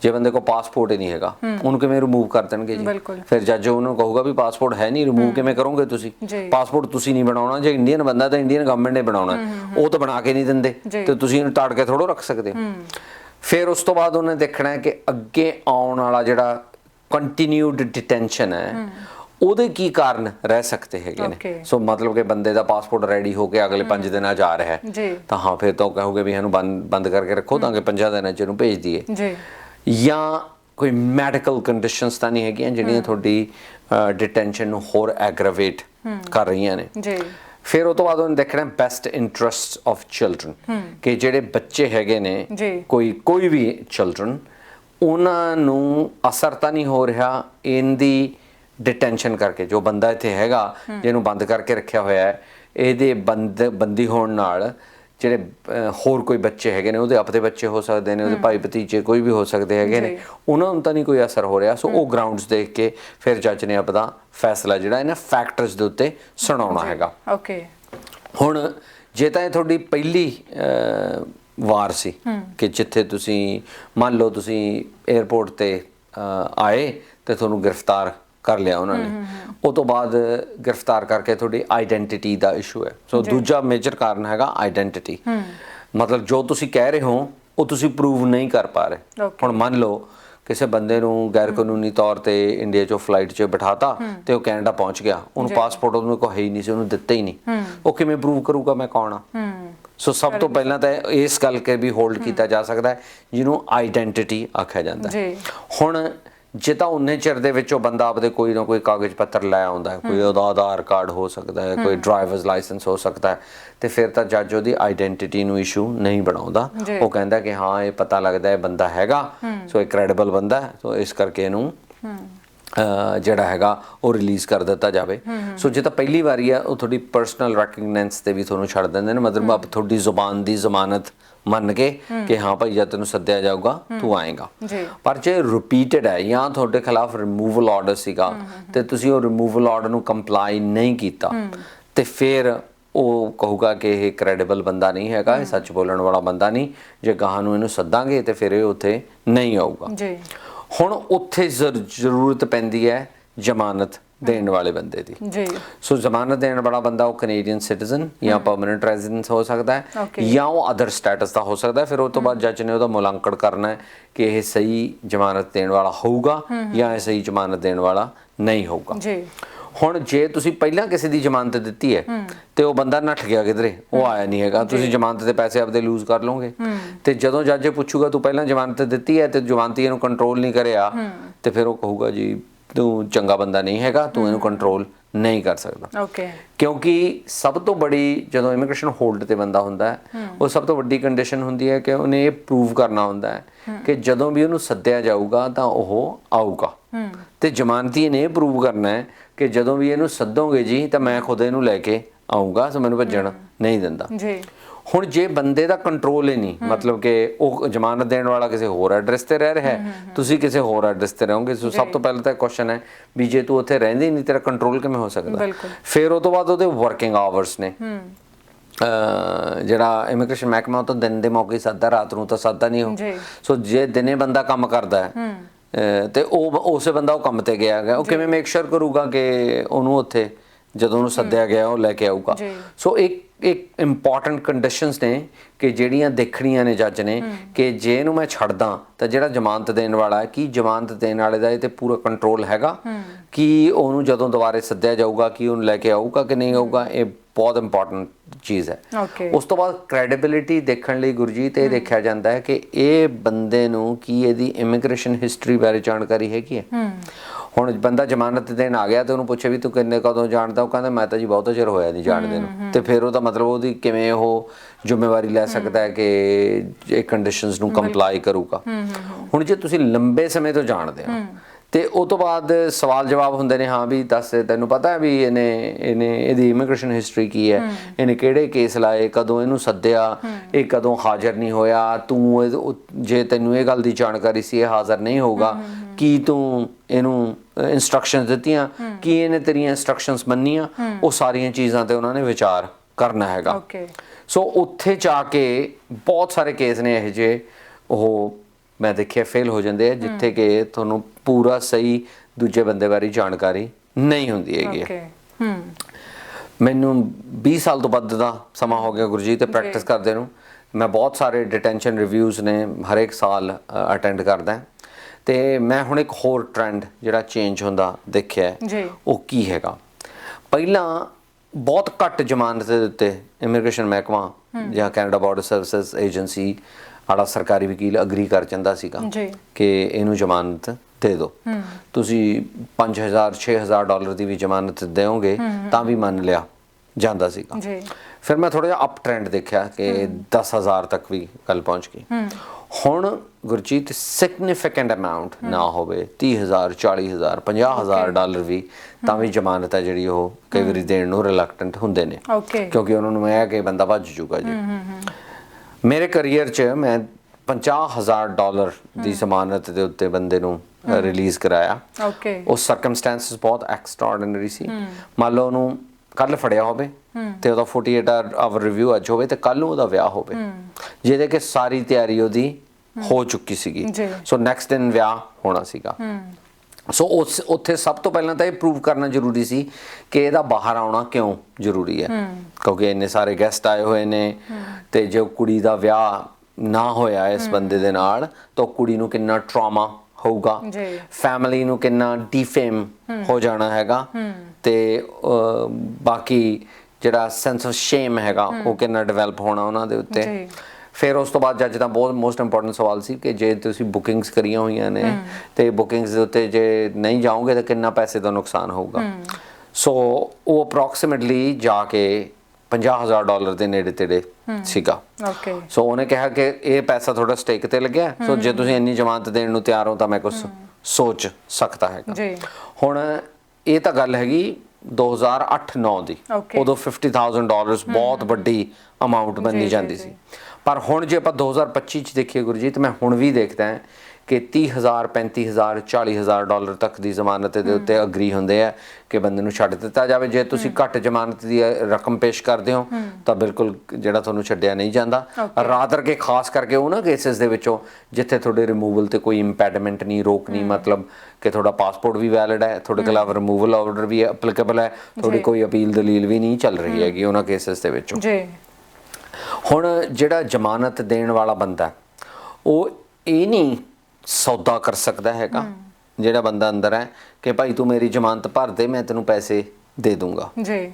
B: ਜੇ ਬੰਦੇ ਕੋਲ ਪਾਸਪੋਰਟ ਹੀ ਨਹੀਂ ਹੈਗਾ ਉਹਨੂੰ ਕਿਵੇਂ ਰਿਮੂਵ ਕਰ ਦੇਣਗੇ ਜੀ। ਫਿਰ ਜੱਜ ਉਹਨੂੰ ਕਹੂਗਾ ਵੀ ਪਾਸਪੋਰਟ ਹੈ ਨਹੀਂ ਰਿਮੂਵ ਕਿਵੇਂ ਕਰੋਗੇ ਤੁਸੀਂ?
A: ਜੀ।
B: ਪਾਸਪੋਰਟ ਤੁਸੀਂ ਨਹੀਂ ਬਣਾਉਣਾ ਜੇ ਇੰਡੀਅਨ ਬੰਦਾ ਤਾਂ ਇੰਡੀਅਨ ਗਵਰਨਮੈਂਟ ਨੇ ਬਣਾਉਣਾ। ਉਹ ਤਾਂ ਬਣਾ ਕੇ ਨਹੀਂ ਦਿੰਦੇ।
A: ਜੀ।
B: ਤੇ ਤੁਸੀਂ ਇਹਨੂੰ ਤਾੜ ਕੇ ਥੋੜੋ ਰੱਖ ਸਕਦੇ ਫਿਰ ਉਸ ਤੋਂ ਬਾਅਦ ਉਹਨੇ ਦੇਖਣਾ ਹੈ ਕਿ ਅੱਗੇ ਆਉਣ ਵਾਲਾ ਜਿਹੜਾ ਕੰਟੀਨਿਊਡ ਡਿਟੈਂਸ਼ਨ ਹੈ ਉਹਦੇ ਕੀ ਕਾਰਨ ਰਹਿ ਸਕਦੇ ਹੈਗੇ. ਨੇ? ਸੋ ਮਤਲਬ ਕਿ ਬੰਦੇ ਦਾ ਪਾਸਪੋਰਟ ਰੈਡੀ ਹੋ ਕੇ ਅਗਲੇ 5 ਦਿਨਾਂ 'ਚ ਆ ਰਿਹਾ ਹੈ।
A: ਜੀ।
B: ਤਾਂ ਹਾਂ ਫਿਰ ਤਾਂ ਕਹੋਗੇ ਵੀ ਇਹਨੂੰ ਬੰਦ ਬੰਦ ਕਰਕੇ ਰੱਖੋ ਤਾਂ ਕਿ 5 ਦਿਨਾਂ 'ਚ ਇਹਨੂੰ ਭੇਜ ਦਈਏ।
A: ਜੀ।
B: ਜਾਂ ਕੋਈ ਮੈਡੀਕਲ ਕੰਡੀਸ਼ਨਸ ਤਾਂ ਨਹੀਂ ਹੈਗੀਆਂ ਜਿਹੜੀਆਂ ਤੁਹਾਡੀ ਡਿਟੈਂਸ਼ਨ ਨੂੰ ਹੋਰ ਐਗਰਾਵੇਟ ਕਰ ਰਹੀਆਂ ਨੇ।
A: ਜੀ।
B: ਫਿਰ ਉਹ ਤੋਂ ਬਾਅਦ ਉਹਨੇ ਦੇਖਣਾ ਬੈਸਟ ਇੰਟਰਸਟ ਆਫ ਚਿਲड्रन ਕਿ ਜਿਹੜੇ ਬੱਚੇ ਹੈਗੇ ਨੇ ਕੋਈ ਕੋਈ ਵੀ ਚਿਲड्रन ਉਹਨਾਂ ਨੂੰ ਅਸਰ ਤਾਂ ਨਹੀਂ ਹੋ ਰਿਹਾ ਇਹਦੀ ਡਿਟੈਂਸ਼ਨ ਕਰਕੇ। ਜੋ ਬੰਦਾ ਇੱਥੇ ਹੈਗਾ ਜਿਹਨੂੰ ਬੰਦ ਕਰਕੇ ਰੱਖਿਆ ਹੋਇਆ ਹੈ ਇਹਦੇ ਬੰਦ ਬੰਦੀ ਹੋਣ ਨਾਲ ਜਿਹੜੇ ਹੋਰ ਕੋਈ ਬੱਚੇ ਹੈਗੇ ਨੇ ਉਹਦੇ ਆਪਦੇ ਬੱਚੇ ਹੋ ਸਕਦੇ ਨੇ ਉਹਦੇ ਭਾਈ ਭਤੀਜੇ ਕੋਈ ਵੀ ਹੋ ਸਕਦੇ ਹੈਗੇ ਨੇ। ਉਹਨਾਂ ਨੂੰ ਤਾਂ ਨਹੀਂ ਕੋਈ ਅਸਰ ਹੋ ਰਿਹਾ। ਸੋ ਉਹ ਗਰਾਊਂਡਸ ਦੇਖ ਕੇ ਫਿਰ ਜੱਜ ਨੇ ਆਪਦਾ ਫੈਸਲਾ ਜਿਹੜਾ ਇਹਨਾਂ ਫੈਕਟਰਸ ਦੇ ਉੱਤੇ ਸੁਣਾਉਣਾ ਹੈਗਾ।
A: ਓਕੇ
B: ਹੁਣ ਜੇ ਤਾਂ ਇਹ ਤੁਹਾਡੀ ਪਹਿਲੀ ਵਾਰ ਸੀ ਕਿ ਜਿੱਥੇ ਤੁਸੀਂ ਮੰਨ ਲਓ ਤੁਸੀਂ 에어ਪੋਰਟ ਤੇ ਆਏ ਤੇ ਤੁਹਾਨੂੰ ਗ੍ਰਿਫਤਾਰ ਕਰ ਲਿਆ ਉਹਨਾਂ ਨੇ। ਉਹ ਤੋਂ ਬਾਅਦ ਗ੍ਰਿਫਤਾਰ ਕਰਕੇ ਤੁਹਾਡੀ ਆਇਡੈਂਟੀਟੀ ਦਾ ਇਸ਼ੂ ਹੈ। ਸੋ ਦੂਜਾ ਮੇਜਰ ਕਾਰਨ ਹੈਗਾ ਆਇਡੈਂਟੀਟੀ ਮਤਲਬ ਜੋ ਤੁਸੀਂ ਕਹਿ ਰਹੇ ਹੋ ਉਹ ਤੁਸੀਂ ਪ੍ਰੂਵ ਨਹੀਂ ਕਰ ਪਾ ਰਹੇ. ਹੁਣ ਮੰਨ ਲਓ ਕਿਸੇ ਬੰਦੇ ਨੂੰ ਗੈਰ ਕਾਨੂੰਨੀ ਤੌਰ ਤੇ ਇੰਡੀਆ 'ਚੋਂ ਫਲਾਈਟ 'ਚ ਬਿਠਾਤਾ ਤੇ ਉਹ ਕੈਨੇਡਾ ਪਹੁੰਚ ਗਿਆ। ਉਹਨੂੰ ਪਾਸਪੋਰਟ ਉਹਨੂੰ ਕੋਈ ਹੈ ਹੀ ਨਹੀਂ ਸੀ ਉਹਨੂੰ ਦਿੱਤਾ ਹੀ ਨਹੀਂ। ਉਹ ਕਿਵੇਂ ਪ੍ਰੂਵ ਕਰੂਗਾ ਮੈਂ ਕੌਣ ਆ? ਸੋ ਸਭ ਤੋਂ ਪਹਿਲਾਂ ਤਾਂ ਇਸ ਗੱਲ ਕੇ ਵੀ ਹੋਲਡ ਕੀਤਾ ਜਾ ਸਕਦਾ ਹੈ ਜਿਹਨੂੰ ਆਇਡੈਂਟੀਟੀ ਆਖਿਆ ਜਾਂਦਾ ਹੈ। ਹੁਣ ਜੇ ਤਾਂ ਉਨੇ ਚਿਰ ਦੇ ਵਿੱਚ ਉਹ ਬੰਦਾ ਆਪਦੇ ਕੋਈ ਨਾ ਕੋਈ ਕਾਗਜ਼ ਪੱਤਰ ਲੈ ਆਉਂਦਾ ਹੈ ਕੋਈ ਉਹਦਾ ਆਧਾਰ ਕਾਰਡ ਹੋ ਸਕਦਾ ਹੈ ਕੋਈ ਡਰਾਈਵਰਸ ਲਾਇਸੈਂਸ ਹੋ ਸਕਦਾ ਹੈ ਤੇ ਫਿਰ ਤਾਂ ਜੱਜ ਉਹਦੀ ਆਇਡੈਂਟੀਟੀ ਨੂੰ ਇਸ਼ੂ ਨਹੀਂ ਬਣਾਉਂਦਾ। ਉਹ ਕਹਿੰਦਾ ਕਿ ਹਾਂ ਇਹ ਪਤਾ ਲੱਗਦਾ ਹੈ ਬੰਦਾ ਹੈਗਾ ਸੋ ਇਹ ਕ੍ਰੈਡੀਬਲ ਬੰਦਾ ਹੈ ਸੋ ਇਸ ਕਰਕੇ ਇਹਨੂੰ ਜਿਹੜਾ ਹੈਗਾ ਉਹ ਰਿਲੀਜ਼ ਕਰ ਦਿੱਤਾ ਜਾਵੇ। ਸੋ ਜੇ ਤਾਂ ਪਹਿਲੀ ਵਾਰੀ ਆ ਉਹ ਤੁਹਾਡੀ ਪਰਸਨਲ ਰੈਕਗਨੈਂਸ ਤੇ ਵੀ ਤੁਹਾਨੂੰ ਛੱਡ ਦਿੰਦੇ ਨੇ ਮਤਲਬ ਆਪ ਤੁਹਾਡੀ ਜ਼ੁਬਾਨ ਦੀ ਜ਼ਮਾਨਤ ਮੰਨ ਕੇ ਕਿ ਹਾਂ ਭਾਈ ਜਦ ਤੈਨੂੰ ਸੱਦਿਆ ਜਾਊਗਾ ਤੂੰ ਆਏਗਾ। ਪਰ ਜੇ ਰਿਪੀਟਡ ਹੈ ਜਾਂ ਤੁਹਾਡੇ ਖਿਲਾਫ ਰਿਮੂਵਲ ਆਰਡਰ ਸੀਗਾ ਤੇ ਤੁਸੀਂ ਉਹ ਰਿਮੂਵਲ ਆਰਡਰ ਨੂੰ ਕੰਪਲਾਈ ਨਹੀਂ ਕੀਤਾ ਤੇ ਫਿਰ ਉਹ ਕਹੂਗਾ ਕਿ ਇਹ ਕ੍ਰੈਡੀਬਲ ਬੰਦਾ ਨਹੀਂ ਹੈਗਾ ਇਹ ਸੱਚ ਬੋਲਣ ਵਾਲਾ ਬੰਦਾ ਨਹੀਂ। ਜੇ ਗਾਹਾਂ ਨੂੰ ਇਹਨੂੰ ਸੱਦਾਂਗੇ ਤੇ ਫਿਰ ਇਹ ਉੱਥੇ ਨਹੀਂ ਆਊਗਾ।
A: ਜੀ।
B: ਹੁਣ ਉੱਥੇ ਜ਼ਰ- ਜ਼ਰੂਰਤ ਪੈਂਦੀ ਹੈ ਜ਼ਮਾਨਤ ਦੇਣ ਵਾਲੇ ਬੰਦੇ ਦੀ।
A: ਜੀ।
B: ਸੋ ਜ਼ਮਾਨਤ ਦੇਣ ਵਾਲਾ ਬੰਦਾ ਉਹ ਕੈਨੇਡੀਅਨ ਸਿਟੀਜ਼ਨ ਜਾਂ ਪਰਮਨੈਂਟ ਰੈਜ਼ੀਡੈਂਸ ਹੋ ਸਕਦਾ ਹੈ. ਜਾਂ ਉਹ ਅਦਰ ਸਟੇਟਸ ਦਾ ਹੋ ਸਕਦਾ ਹੈ। ਫਿਰ ਉਹ ਤੋਂ ਬਾਅਦ ਜੱਜ ਨੇ ਉਹਦਾ ਮੁਲਾਂਕਣ ਕਰਨਾ ਹੈ ਕਿ ਇਹ ਸਹੀ ਜ਼ਮਾਨਤ ਦੇਣ ਵਾਲਾ ਹੋਊਗਾ ਜਾਂ ਇਹ ਸਹੀ ਜ਼ਮਾਨਤ ਦੇਣ ਵਾਲਾ ਨਹੀਂ ਹੋਊਗਾ।
A: ਜੀ।
B: ਹੁਣ ਜੇ ਤੁਸੀਂ ਪਹਿਲਾਂ ਕਿਸੇ ਦੀ ਜ਼ਮਾਨਤ ਦਿੱਤੀ ਹੈ ਤੇ ਉਹ ਬੰਦਾ ਨੱਠ ਗਿਆ ਕਿਧਰੇ ਉਹ ਆਇਆ ਨਹੀਂ ਹੈਗਾ ਤੁਸੀਂ ਜ਼ਮਾਨਤ ਦੇ ਪੈਸੇ ਆਪਦੇ ਲੂਜ਼ ਕਰ ਲਓਗੇ। ਤੇ ਜਦੋਂ ਜੱਜ ਪੁੱਛੂਗਾ ਤੂੰ ਪਹਿਲਾਂ ਜ਼ਮਾਨਤ ਦਿੱਤੀ ਹੈ ਤੇ ਜ਼ਮਾਨਤੀ ਇਹਨੂੰ ਕੰਟਰੋਲ ਨਹੀਂ ਕਰਿਆ ਤੇ ਫਿਰ ਉਹ ਕਹੂਗਾ ਜੀ ਤੂੰ ਚੰਗਾ ਬੰਦਾ ਨਹੀਂ ਹੈਗਾ ਤੂੰ ਇਹਨੂੰ ਕੰਟਰੋਲ ਨਹੀਂ ਕਰ ਸਕਦਾ।
A: ਓਕੇ
B: ਕਿਉਂਕਿ ਸਭ ਤੋਂ ਬੜੀ ਜਦੋਂ ਇਮੀਗ੍ਰੇਸ਼ਨ ਹੋਲਡ ਤੇ ਬੰਦਾ ਹੁੰਦਾ ਹੈ ਉਹ ਸਭ ਤੋਂ ਵੱਡੀ ਕੰਡੀਸ਼ਨ ਹੁੰਦੀ ਹੈ ਕਿ ਉਹਨੇ ਇਹ ਪ੍ਰੂਵ ਕਰਨਾ ਹੁੰਦਾ ਹੈ ਕਿ ਜਦੋਂ ਵੀ ਉਹਨੂੰ ਸੱਦਿਆ ਜਾਊਗਾ ਤਾਂ ਉਹ ਆਊਗਾ। ਤੇ ਜ਼ਮਾਨਤੀ ਨੇ ਪ੍ਰੂਵ ਕਰਨਾ ਹੈ ਕਿ ਜਦੋਂ ਵੀ ਇਹਨੂੰ ਸੱਦੋਗੇ ਜੀ ਤਾਂ ਮੈਂ ਖੁਦ ਇਹਨੂੰ ਲੈ ਕੇ ਆਊਂਗਾ ਸੋ ਮੈਨੂੰ ਭੱਜਣ ਨਹੀਂ ਦਿੰਦਾ।
A: ਜੀ।
B: ਹੁਣ ਜੇ ਬੰਦੇ ਦਾ ਕੰਟਰੋਲ ਹੀ ਨਹੀਂ ਮਤਲਬ ਕਿ ਉਹ ਜ਼ਮਾਨਤ ਦੇਣ ਵਾਲਾ ਕਿਸੇ ਹੋਰ ਐਡਰੈਸ ਤੇ ਰਹਿ ਰਿਹਾ ਹੈ ਤੁਸੀਂ ਕਿਸੇ ਹੋਰ ਐਡਰੈਸ ਤੇ ਰਹੋਗੇ ਸੋ ਸਭ ਤੋਂ ਪਹਿਲਾਂ ਤਾਂ ਕੁਐਸਚਨ ਹੈ ਵੀ ਜੇ ਤੂੰ ਉੱਥੇ ਰਹਿੰਦੇ ਹੀ ਨਹੀਂ ਤੇਰਾ ਕੰਟਰੋਲ ਕਿਵੇਂ ਹੋ ਸਕਦਾ। ਫਿਰ ਉਹ ਤੋਂ ਬਾਅਦ ਉਹਦੇ ਵਰਕਿੰਗ ਆਵਰਸ ਨੇ। ਜਿਹੜਾ ਇਮੀਗ੍ਰੇਸ਼ਨ ਮਹਿਕਮਾ ਉਹ ਤਾਂ ਦਿਨ ਦੇ ਮੌਕੇ ਸੱਦਾ ਰਾਤ ਨੂੰ ਤਾਂ ਸੱਦਾ ਨਹੀਂ ਹੋ। ਸੋ ਜੇ ਦਿਨੇ ਬੰਦਾ ਕੰਮ ਕਰਦਾ ਹੈ ਤੇ ਉਹ ਉਸੇ ਬੰਦਾ ਉਹ ਕੰਮ ਤੇ ਗਿਆ ਉਹ ਕਿਵੇਂ ਮੇਕ ਸ਼ੋਰ ਕਰੂਗਾ ਕਿ ਉਹਨੂੰ ਉੱਥੇ ਜਦੋਂ ਉਹਨੂੰ ਸੱਦਿਆ ਗਿਆ ਉਹ ਲੈ ਕੇ ਆਊਗਾ। ਸੋ ਇੱਕ ਇੱਕ ਇੰਪੋਰਟੈਂਟ ਕੰਡੀਸ਼ਨਸ ਨੇ ਕਿ ਜਿਹੜੀਆਂ ਦੇਖਣੀਆਂ ਨੇ ਜੱਜ ਨੇ ਕਿ ਜੇ ਇਹਨੂੰ ਮੈਂ ਛੱਡਦਾ ਤਾਂ ਜਿਹੜਾ ਜ਼ਮਾਨਤ ਦੇਣ ਵਾਲਾ ਹੈ ਕੀ ਜ਼ਮਾਨਤ ਦੇਣ ਵਾਲੇ ਦਾ ਇਹ ਤੇ ਪੂਰਾ ਕੰਟਰੋਲ ਹੈਗਾ? ਕਿ ਉਹਨੂੰ ਜਦੋਂ ਦੁਬਾਰੇ ਸੱਦਿਆ ਜਾਊਗਾ ਕਿ ਉਹਨੂੰ ਲੈ ਕੇ ਆਊਗਾ ਕਿ ਨਹੀਂ ਆਊਗਾ? ਇਹ ਬਹੁਤ ਇੰਪੋਰਟੈਂਟ ਚੀਜ਼ ਹੈ। ਉਸ ਤੋਂ ਬਾਅਦ ਕ੍ਰੈਡੀਬਿਲਿਟੀ ਦੇਖਣ ਲਈ ਗੁਰਜੀਤ ਇਹ ਦੇਖਿਆ ਜਾਂਦਾ ਹੈ ਕਿ ਇਹ ਬੰਦੇ ਨੂੰ ਕੀ ਇਹਦੀ ਇਮੀਗ੍ਰੇਸ਼ਨ ਹਿਸਟਰੀ ਬਾਰੇ ਜਾਣਕਾਰੀ ਹੈਗੀ ਹੈ। ਹੁਣ ਬੰਦਾ ਜ਼ਮਾਨਤ ਦੇਣ ਆ ਗਿਆ ਤੇ ਉਹਨੂੰ ਪੁੱਛੇ ਵੀ ਤੂੰ ਕਿੰਨੇ ਕਦੋਂ ਜਾਣਦਾ ਉਹ ਕਹਿੰਦਾ ਮੈਂ ਤਾਂ ਜੀ ਬਹੁਤਾ ਚਿਰ ਹੋਇਆ ਨਹੀਂ ਜਾਣਦੇ ਨੂੰ। ਤੇ ਫਿਰ ਉਹਦਾ ਮਤਲਬ ਉਹਦੀ ਕਿਵੇਂ ਉਹ ਜ਼ਿੰਮੇਵਾਰੀ ਲੈ ਸਕਦਾ ਹੈ ਕਿ ਇਹ ਕੰਡੀਸ਼ਨਸ ਨੂੰ ਕੰਪਲਾਈ ਕਰੂਗਾ। ਹੁਣ ਜੇ ਤੁਸੀਂ ਲੰਬੇ ਸਮੇਂ ਤੋਂ ਜਾਣਦੇ ਹੋ। ਤੇ ਉਹ ਤੋਂ ਬਾਅਦ ਸਵਾਲ ਜਵਾਬ ਹੁੰਦੇ ਨੇ ਹਾਂ ਵੀ ਦੱਸ ਤੈਨੂੰ ਪਤਾ ਹੈ ਵੀ ਇਹਨੇ ਇਹਨੇ ਇਹਦੀ ਇਮੀਗ੍ਰੇਸ਼ਨ ਹਿਸਟਰੀ ਕੀ ਹੈ? ਇਹਨੇ ਕਿਹੜੇ ਕੇਸ ਲਾਏ? ਕਦੋਂ ਇਹਨੂੰ ਸੱਦਿਆ? ਇਹ ਕਦੋਂ ਹਾਜ਼ਰ ਨਹੀਂ ਹੋਇਆ? ਤੂੰ ਜੇ ਤੈਨੂੰ ਇਹ ਗੱਲ ਦੀ ਜਾਣਕਾਰੀ ਸੀ ਇਹ ਹਾਜ਼ਰ ਨਹੀਂ ਹੋਊਗਾ। ਕੀ ਤੂੰ ਇਹਨੂੰ ਇਨਸਟਰਕਸ਼ਨਸ ਦਿੱਤੀਆਂ? ਕੀ ਇਹਨੇ ਤੇਰੀਆਂ ਇਨਸਟਰਕਸ਼ਨਸ ਮੰਨੀਆਂ? ਉਹ ਸਾਰੀਆਂ ਚੀਜ਼ਾਂ ਤੇ ਉਹਨਾਂ ਨੇ ਵਿਚਾਰ ਕਰਨਾ ਹੈਗਾ।
A: ਓਕੇ
B: ਸੋ ਉੱਥੇ ਜਾ ਕੇ ਬਹੁਤ ਸਾਰੇ ਕੇਸ ਨੇ ਇਹ ਜੇ ਉਹ ਮੈਂ ਦੇਖਿਆ ਫੇਲ ਹੋ ਜਾਂਦੇ ਆ ਜਿੱਥੇ ਕਿ ਤੁਹਾਨੂੰ ਪੂਰਾ ਸਹੀ ਦੂਜੇ ਬੰਦੇ ਬਾਰੇ ਜਾਣਕਾਰੀ ਨਹੀਂ ਹੁੰਦੀ ਹੈਗੀ
A: ਓਕੇ ਹੂੰ।
B: ਮੈਨੂੰ 20 ਸਾਲ ਤੋਂ ਵੱਧ ਦਾ ਸਮਾਂ ਹੋ ਗਿਆ ਗੁਰਜੀਤ ਤੇ ਪ੍ਰੈਕਟਿਸ ਕਰਦੇ ਨੂੰ। ਮੈਂ ਬਹੁਤ ਸਾਰੇ ਡਿਟੈਂਸ਼ਨ ਰਿਵਿਊਜ਼ ਨੇ ਹਰੇਕ ਸਾਲ ਅਟੈਂਡ ਕਰਦਾ। ਤੇ ਮੈਂ ਹੁਣ ਇੱਕ ਹੋਰ ਟ੍ਰੈਂਡ ਜਿਹੜਾ ਚੇਂਜ ਹੁੰਦਾ ਦੇਖਿਆ। ਉਹ ਕੀ ਹੈਗਾ? ਪਹਿਲਾਂ ਬਹੁਤ ਘੱਟ ਜ਼ਮਾਨਤ ਦੇ ਉੱਤੇ ਇਮੀਗ੍ਰੇਸ਼ਨ ਮਹਿਕਮਾ ਜਾਂ ਕੈਨੇਡਾ ਬਾਰਡਰ ਸਰਵਿਸਿਜ਼ ਏਜੰਸੀ ਵਾਲਾ ਸਰਕਾਰੀ ਵਕੀਲ ਅਗਰੀ ਕਰ ਜਾਂਦਾ ਸੀਗਾ। ਕਿ ਇਹਨੂੰ ਜ਼ਮਾਨਤ ਦੇ ਦਿਓ। ਤੁਸੀਂ 5000 6000 ਡਾਲਰ ਦੀ ਵੀ ਜ਼ਮਾਨਤ ਦਿਓਗੇ ਤਾਂ ਵੀ ਮੰਨ ਲਿਆ ਜਾਂਦਾ ਸੀਗਾ।
A: ਜੀ।
B: ਫਿਰ ਮੈਂ ਥੋੜਾ ਜਿਹਾ ਅਪ ਟ੍ਰੈਂਡ ਦੇਖਿਆ ਕਿ 10000 ਤੱਕ ਵੀ ਗੱਲ ਪਹੁੰਚ ਗਈ। ਹੁਣ ਗੁਰਜੀਤ ਸਿਗਨੀਫੀਕੈਂਟ ਅਮਾਉਂਟ ਨਾ ਹੋਵੇ 30000 40000 50000 ਡਾਲਰ ਵੀ ਤਾਂ ਵੀ ਜ਼ਮਾਨਤ ਹੈ ਜਿਹੜੀ ਉਹ ਕਈ ਵਾਰੀ ਦੇਣ ਨੂੰ ਰਿਲੈਕਟੈਂਟ ਹੁੰਦੇ ਨੇ। ਕਿਉਂਕਿ ਉਹਨਾਂ ਨੂੰ ਇਹ ਹੈ ਕਿ ਬੰਦਾ ਭੱਜ ਚੁੱਕਾ ਜੀ। ਮੇਰੇ ਕੈਰੀਅਰ 'ਚ ਮੈਂ 50000 ਡਾਲਰ ਦੀ ਜ਼ਮਾਨਤ ਦੇ ਉੱਤੇ ਬੰਦੇ ਨੂੰ ਰਿਲੀਜ਼ ਕਰਾਇਆ।
A: ਓਕੇ
B: ਉਹ ਸਰਕਮਸਟੈਂਸਸ ਬਹੁਤ ਐਕਸਟਰਾਆਰਡੀਨਰੀ ਸੀ। ਮੰਨ ਲਓ ਉਹਨੂੰ ਕੱਲ ਫੜਿਆ ਹੋਵੇ ਤੇ ਉਹਦਾ 48 ਆਵਰ ਰਿਵਿਊ ਅੱਜ ਹੋਵੇ ਤੇ ਕੱਲ ਨੂੰ ਉਹਦਾ ਵਿਆਹ ਹੋਵੇ। ਜਿਹਦੇ ਕਿ ਸਾਰੀ ਤਿਆਰੀ ਉਹਦੀ ਹੋ ਚੁੱਕੀ ਸੀਗੀ। ਸੋ ਨੈਕਸਟ ਦਿਨ ਵਿਆਹ ਹੋਣਾ ਸੀਗਾ। ਸੋ ਉਸ ਉੱਥੇ ਸਭ ਤੋਂ ਪਹਿਲਾਂ ਤਾਂ ਇਹ ਪ੍ਰੂਵ ਕਰਨਾ ਜ਼ਰੂਰੀ ਸੀ ਕਿ ਇਹਦਾ ਬਾਹਰ ਆਉਣਾ ਕਿਉਂ ਜ਼ਰੂਰੀ ਹੈ। ਕਿਉਂਕਿ ਇੰਨੇ ਸਾਰੇ ਗੈਸਟ ਆਏ ਹੋਏ ਨੇ ਤੇ ਜੇ ਕੁੜੀ ਦਾ ਵਿਆਹ ਨਾ ਹੋਇਆ ਇਸ ਬੰਦੇ ਦੇ ਨਾਲ ਤਾਂ ਕੁੜੀ ਨੂੰ ਕਿੰਨਾ ਟਰਾਮਾ ਹੋਊਗਾ।
A: ਜੀ।
B: ਫੈਮਿਲੀ ਨੂੰ ਕਿੰਨਾ ਡੀਫੇਮ ਹੋ। ਜਾਣਾ ਹੈਗਾ। ਤੇ ਬਾਕੀ ਜਿਹੜਾ ਸੈਂਸ ਆਫ ਸ਼ੇਮ ਹੈਗਾ ਉਹ ਕਿੰਨਾ ਡਿਵੈਲਪ ਹੋਣਾ ਉਹਨਾਂ ਦੇ ਉੱਤੇ।
A: ਜੀ।
B: ਫਿਰ ਉਸ ਤੋਂ ਬਾਅਦ ਜੱਜ ਦਾ ਬਹੁਤ ਮੋਸਟ ਇੰਪੋਰਟੈਂਟ ਸਵਾਲ ਸੀ ਕਿ ਜੇ ਤੁਸੀਂ ਬੁਕਿੰਗਸ ਕਰੀਆਂ ਹੋਈਆਂ ਨੇ ਤੇ ਬੁਕਿੰਗਸ ਦੇ ਉੱਤੇ ਜੇ ਨਹੀਂ ਜਾਓਗੇ ਤਾਂ ਕਿੰਨਾ ਪੈਸੇ ਦਾ ਨੁਕਸਾਨ ਹੋਊਗਾ। ਸੋ ਉਹ ਅਪਰੋਕਸੀਮੇਟਲੀ ਜਾ ਕੇ 50000 ਡਾਲਰ ਦੇ ਨੇੜੇ ਤੇੜੇ ਸੀਗਾ।
A: ਓਕੇ
B: ਸੋ ਉਹਨੇ ਕਿਹਾ ਕਿ ਇਹ ਪੈਸਾ ਤੁਹਾਡਾ ਸਟੇਕ ਤੇ ਲੱਗਿਆ। ਸੋ ਜੇ ਤੁਸੀਂ ਇੰਨੀ ਜ਼ਮਾਨਤ ਦੇਣ ਨੂੰ ਤਿਆਰ ਹੋ ਤਾਂ ਮੈਂ ਕੁਝ ਸੋਚ ਸਕਦਾ ਹੈਗਾ।
A: ਜੀ।
B: ਹੁਣ ਇਹ ਤਾਂ ਗੱਲ ਹੈਗੀ 2008-9 ਦੀ. ਉਦੋਂ 50000 ਡਾਲਰਸ ਬਹੁਤ ਵੱਡੀ ਅਮਾਉਂਟ ਮੰਨੀ ਜਾਂਦੀ। ਸੀ। ਪਰ ਹੁਣ ਜੇ ਆਪਾਂ 2025 ਚ ਦੇਖੀਏ ਗੁਰਜੀਤ ਮੈਂ ਹੁਣ ਵੀ ਦੇਖਦਾ ਹਾਂ ਕਿ 30000 35000 40000 ਡਾਲਰ ਤੱਕ ਦੀ ਜ਼ਮਾਨਤ ਦੇ ਉੱਤੇ ਅਗਰੀ ਹੁੰਦੇ ਆ ਕਿ ਬੰਦੇ ਨੂੰ ਛੱਡ ਦਿੱਤਾ ਜਾਵੇ। ਜੇ ਤੁਸੀਂ ਘੱਟ ਜ਼ਮਾਨਤ ਦੀ ਰਕਮ ਪੇਸ਼ ਕਰਦੇ ਹੋ ਤਾਂ ਬਿਲਕੁਲ ਜਿਹੜਾ ਤੁਹਾਨੂੰ ਛੱਡਿਆ ਨਹੀਂ ਜਾਂਦਾ। ਰਾਦਰ ਕੇ ਖਾਸ ਕਰਕੇ ਉਹਨਾਂ ਕੇਸਿਸ ਦੇ ਵਿੱਚੋਂ ਜਿੱਥੇ ਤੁਹਾਡੇ ਰਿਮੂਵਲ ਤੇ ਕੋਈ ਇੰਪੈਡਮੈਂਟ ਨਹੀਂ ਰੋਕ ਨਹੀਂ ਮਤਲਬ ਕਿ ਤੁਹਾਡਾ ਪਾਸਪੋਰਟ ਵੀ ਵੈਲਿਡ ਹੈ ਤੁਹਾਡੇ ਖਿਲਾਫ ਰਿਮੂਵਲ ਆਰਡਰ ਵੀ ਐਪਲੀਕੇਬਲ ਹੈ ਤੁਹਾਡੀ। ਕੋਈ ਅਪੀਲ ਦਲੀਲ ਵੀ ਨਹੀਂ ਚੱਲ ਰਹੀ ਹੈਗੀ ਉਹਨਾਂ ਕੇਸਿਸ ਦੇ ਵਿੱਚੋਂ।
A: ਜੀ।
B: ਹੁਣ ਜਿਹੜਾ ਜ਼ਮਾਨਤ ਦੇਣ ਵਾਲਾ ਬੰਦਾ ਉਹ ਇਹ ਨਹੀਂ ਸੌਦਾ ਕਰ ਸਕਦਾ ਹੈਗਾ ਜਿਹੜਾ ਬੰਦਾ ਅੰਦਰ ਹੈ ਕਿ ਭਾਈ ਤੂੰ ਮੇਰੀ ਜ਼ਮਾਨਤ ਭਰ ਦੇ ਮੈਂ ਤੈਨੂੰ ਪੈਸੇ ਦੇ ਦੂੰਗਾ।
A: ਜੀ।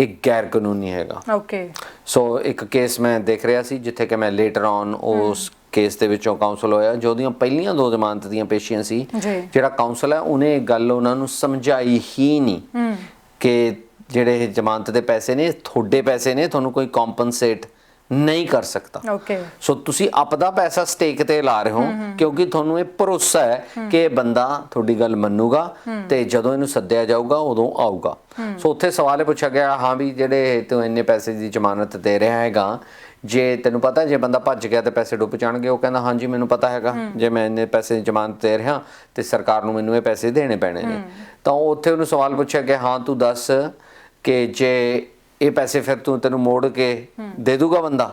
B: ਇਹ ਗੈਰ ਕਾਨੂੰਨੀ ਹੈਗਾ।
A: ਓਕੇ।
B: ਸੋ ਇੱਕ ਕੇਸ ਮੈਂ ਦੇਖ ਰਿਹਾ ਸੀ ਜਿੱਥੇ ਕਿ ਮੈਂ ਲੇਟਰ ਔਨ ਉਸ ਕੇਸ ਦੇ ਵਿੱਚੋਂ ਕਾਉਂਸਲ ਹੋਇਆ ਜੋ ਉਹਦੀਆਂ ਪਹਿਲੀਆਂ ਦੋ ਜ਼ਮਾਨਤ ਦੀਆਂ ਪੇਸ਼ੀਆਂ ਸੀ। ਜਿਹੜਾ ਕਾਉਂਸਲ ਹੈ ਉਹਨੇ ਇਹ ਗੱਲ ਉਹਨਾਂ ਨੂੰ ਸਮਝਾਈ ਹੀ ਨਹੀਂ ਕਿ ਜਿਹੜੇ ਜ਼ਮਾਨਤ ਦੇ ਪੈਸੇ ਨੇ ਤੁਹਾਡੇ ਪੈਸੇ ਨੇ ਤੁਹਾਨੂੰ ਕੋਈ ਕੰਪਨਸੇਟ ਨਹੀਂ ਕਰ ਸਕਦਾ।
A: ਓਕੇ
B: ਸੋ ਤੁਸੀਂ ਆਪਦਾ ਪੈਸਾ ਸਟੇਕ ਤੇ ਲਾ ਰਹੇ ਹੋ ਕਿਉਂਕਿ ਤੁਹਾਨੂੰ ਇਹ ਭਰੋਸਾ ਹੈ ਕਿ ਇਹ ਬੰਦਾ ਤੁਹਾਡੀ ਗੱਲ ਮੰਨੂਗਾ ਤੇ ਜਦੋਂ ਇਹਨੂੰ ਸੱਦਿਆ ਜਾਊਗਾ ਉਦੋਂ ਆਊਗਾ। ਸੋ ਉੱਥੇ ਸਵਾਲ ਇਹ ਪੁੱਛਿਆ ਗਿਆ ਹਾਂ ਵੀ ਜਿਹੜੇ ਤੂੰ ਇੰਨੇ ਪੈਸੇ ਦੀ ਜ਼ਮਾਨਤ ਦੇ ਰਿਹਾ ਹੈਗਾ ਜੇ ਤੈਨੂੰ ਪਤਾ ਜੇ ਬੰਦਾ ਭੱਜ ਗਿਆ ਤੇ ਪੈਸੇ ਡੁੱਬ ਜਾਣਗੇ ਉਹ ਕਹਿੰਦਾ ਹਾਂਜੀ ਮੈਨੂੰ ਪਤਾ ਹੈਗਾ ਜੇ ਮੈਂ ਇੰਨੇ ਪੈਸੇ ਦੀ ਜ਼ਮਾਨਤ ਦੇ ਰਿਹਾ ਤੇ ਸਰਕਾਰ ਨੂੰ ਮੈਨੂੰ ਇਹ ਪੈਸੇ ਦੇਣੇ ਪੈਣੇ ਨੇ ਤਾਂ ਉੱਥੇ ਉਹਨੂੰ ਸਵਾਲ ਪੁੱਛਿਆ ਗਿਆ ਹਾਂ ਤੂੰ ਦੱਸ ਕਿ ਜੇ ਇਹ ਪੈਸੇ ਫਿਰ ਤੂੰ ਤੈਨੂੰ ਮੋੜ ਕੇ ਦੇ ਦੂਗਾ ਬੰਦਾ?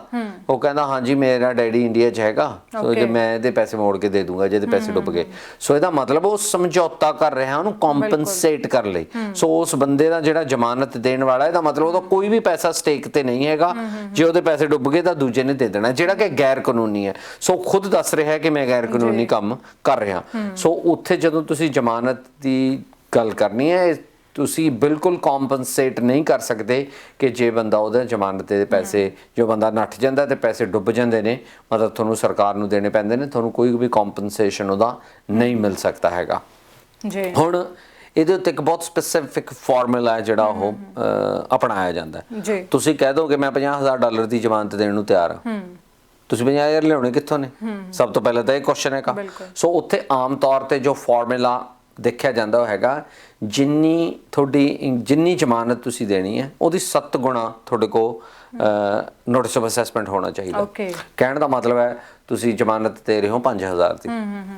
B: ਉਹ ਕਹਿੰਦਾ ਹਾਂਜੀ ਮੇਰਾ ਡੈਡੀ ਇੰਡੀਆ 'ਚ ਹੈਗਾ। ਸੋ ਜੇ. ਮੈਂ ਇਹਦੇ ਪੈਸੇ ਮੋੜ ਕੇ ਦੇ ਦੂੰਗਾ ਜਿਹਦੇ ਪੈਸੇ ਡੁੱਬ ਗਏ। ਸੋ ਇਹਦਾ ਮਤਲਬ ਉਹ ਸਮਝੌਤਾ ਕਰ ਰਿਹਾ ਉਹਨੂੰ ਕੰਪਨਸੇਟ ਕਰ ਲਈ। ਸੋ ਉਸ ਬੰਦੇ ਦਾ ਜਿਹੜਾ ਜ਼ਮਾਨਤ ਦੇਣ ਵਾਲਾ ਇਹਦਾ ਮਤਲਬ ਉਹਦਾ ਕੋਈ ਵੀ ਪੈਸਾ ਸਟੇਕ ਤੇ ਨਹੀਂ ਹੈਗਾ। ਜੇ ਉਹਦੇ ਪੈਸੇ ਡੁੱਬ ਗਏ ਤਾਂ ਦੂਜੇ ਨੇ ਦੇ ਦੇਣਾ ਜਿਹੜਾ ਕਿ ਗੈਰ ਕਾਨੂੰਨੀ ਹੈ। ਸੋ ਖੁਦ ਦੱਸ ਰਿਹਾ ਹੈ ਕਿ ਮੈਂ ਗੈਰ ਕਾਨੂੰਨੀ ਕੰਮ ਕਰ ਰਿਹਾ। ਸੋ ਉੱਥੇ ਜਦੋਂ ਤੁਸੀਂ ਜ਼ਮਾਨਤ ਦੀ ਗੱਲ ਕਰਨੀ ਹੈ ਤੁਸੀਂ ਬਿਲਕੁਲ ਕੰਪਨਸੇਟ ਨਹੀਂ ਕਰ ਸਕਦੇ ਕਿ ਜੇ ਬੰਦਾ ਉਹਦੇ ਜ਼ਮਾਨਤ ਦੇ ਪੈਸੇ ਜੋ ਬੰਦਾ ਨੱਠ ਜਾਂਦਾ ਤੇ ਪੈਸੇ ਡੁੱਬ ਜਾਂਦੇ ਨੇ ਮਤਲਬ ਤੁਹਾਨੂੰ ਸਰਕਾਰ ਨੂੰ ਦੇਣੇ ਪੈਂਦੇ ਨੇ ਤੁਹਾਨੂੰ ਕੋਈ ਵੀ ਕੰਪਨਸੇਸ਼ਨ ਉਹਦਾ ਨਹੀਂ ਮਿਲ ਸਕਦਾ ਹੈਗਾ।
A: ਜੀ।
B: ਹੁਣ ਇਹਦੇ ਉੱਤੇ ਇੱਕ ਬਹੁਤ ਸਪੈਸੀਫਿਕ ਫਾਰਮੂਲਾ ਹੈ ਜਿਹੜਾ ਉਹ ਅਪਣਾਇਆ ਜਾਂਦਾ ਹੈ। ਤੁਸੀਂ ਕਹਿ ਦੋ ਕਿ ਮੈਂ 50000 ਡਾਲਰ ਦੀ ਜ਼ਮਾਨਤ ਦੇਣ ਨੂੰ ਤਿਆਰ ਹਾਂ। ਤੁਸੀਂ 50000 ਲਿਆਉਣੇ ਕਿੱਥੋਂ ਨੇ? ਸਭ ਤੋਂ ਪਹਿਲਾਂ ਤਾਂ ਇਹ ਕੁਐਸਚਨ ਹੈਗਾ। ਸੋ ਉੱਥੇ ਆਮ ਤੌਰ ਤੇ ਜੋ ਫਾਰਮੂਲਾ ਦੇਖਿਆ ਜਾਂਦਾ ਉਹ ਹੈਗਾ ਜਿੰਨੀ ਤੁਹਾਡੀ, ਜਿੰਨੀ ਜ਼ਮਾਨਤ ਤੁਸੀਂ ਦੇਣੀ ਹੈ, ਉਹਦੀ 7 ਗੁਣਾ ਤੁਹਾਡੇ ਕੋ ਨੋਟਿਸ ਆਫ ਅਸੈਸਮੈਂਟ ਹੋਣਾ ਚਾਹੀਦਾ।
A: Okay.
B: ਕਹਿਣ ਦਾ ਮਤਲਬ ਹੈ ਤੁਸੀਂ ਜ਼ਮਾਨਤ ਦੇ ਰਹੇ ਹੋ 5000 ਦੀ।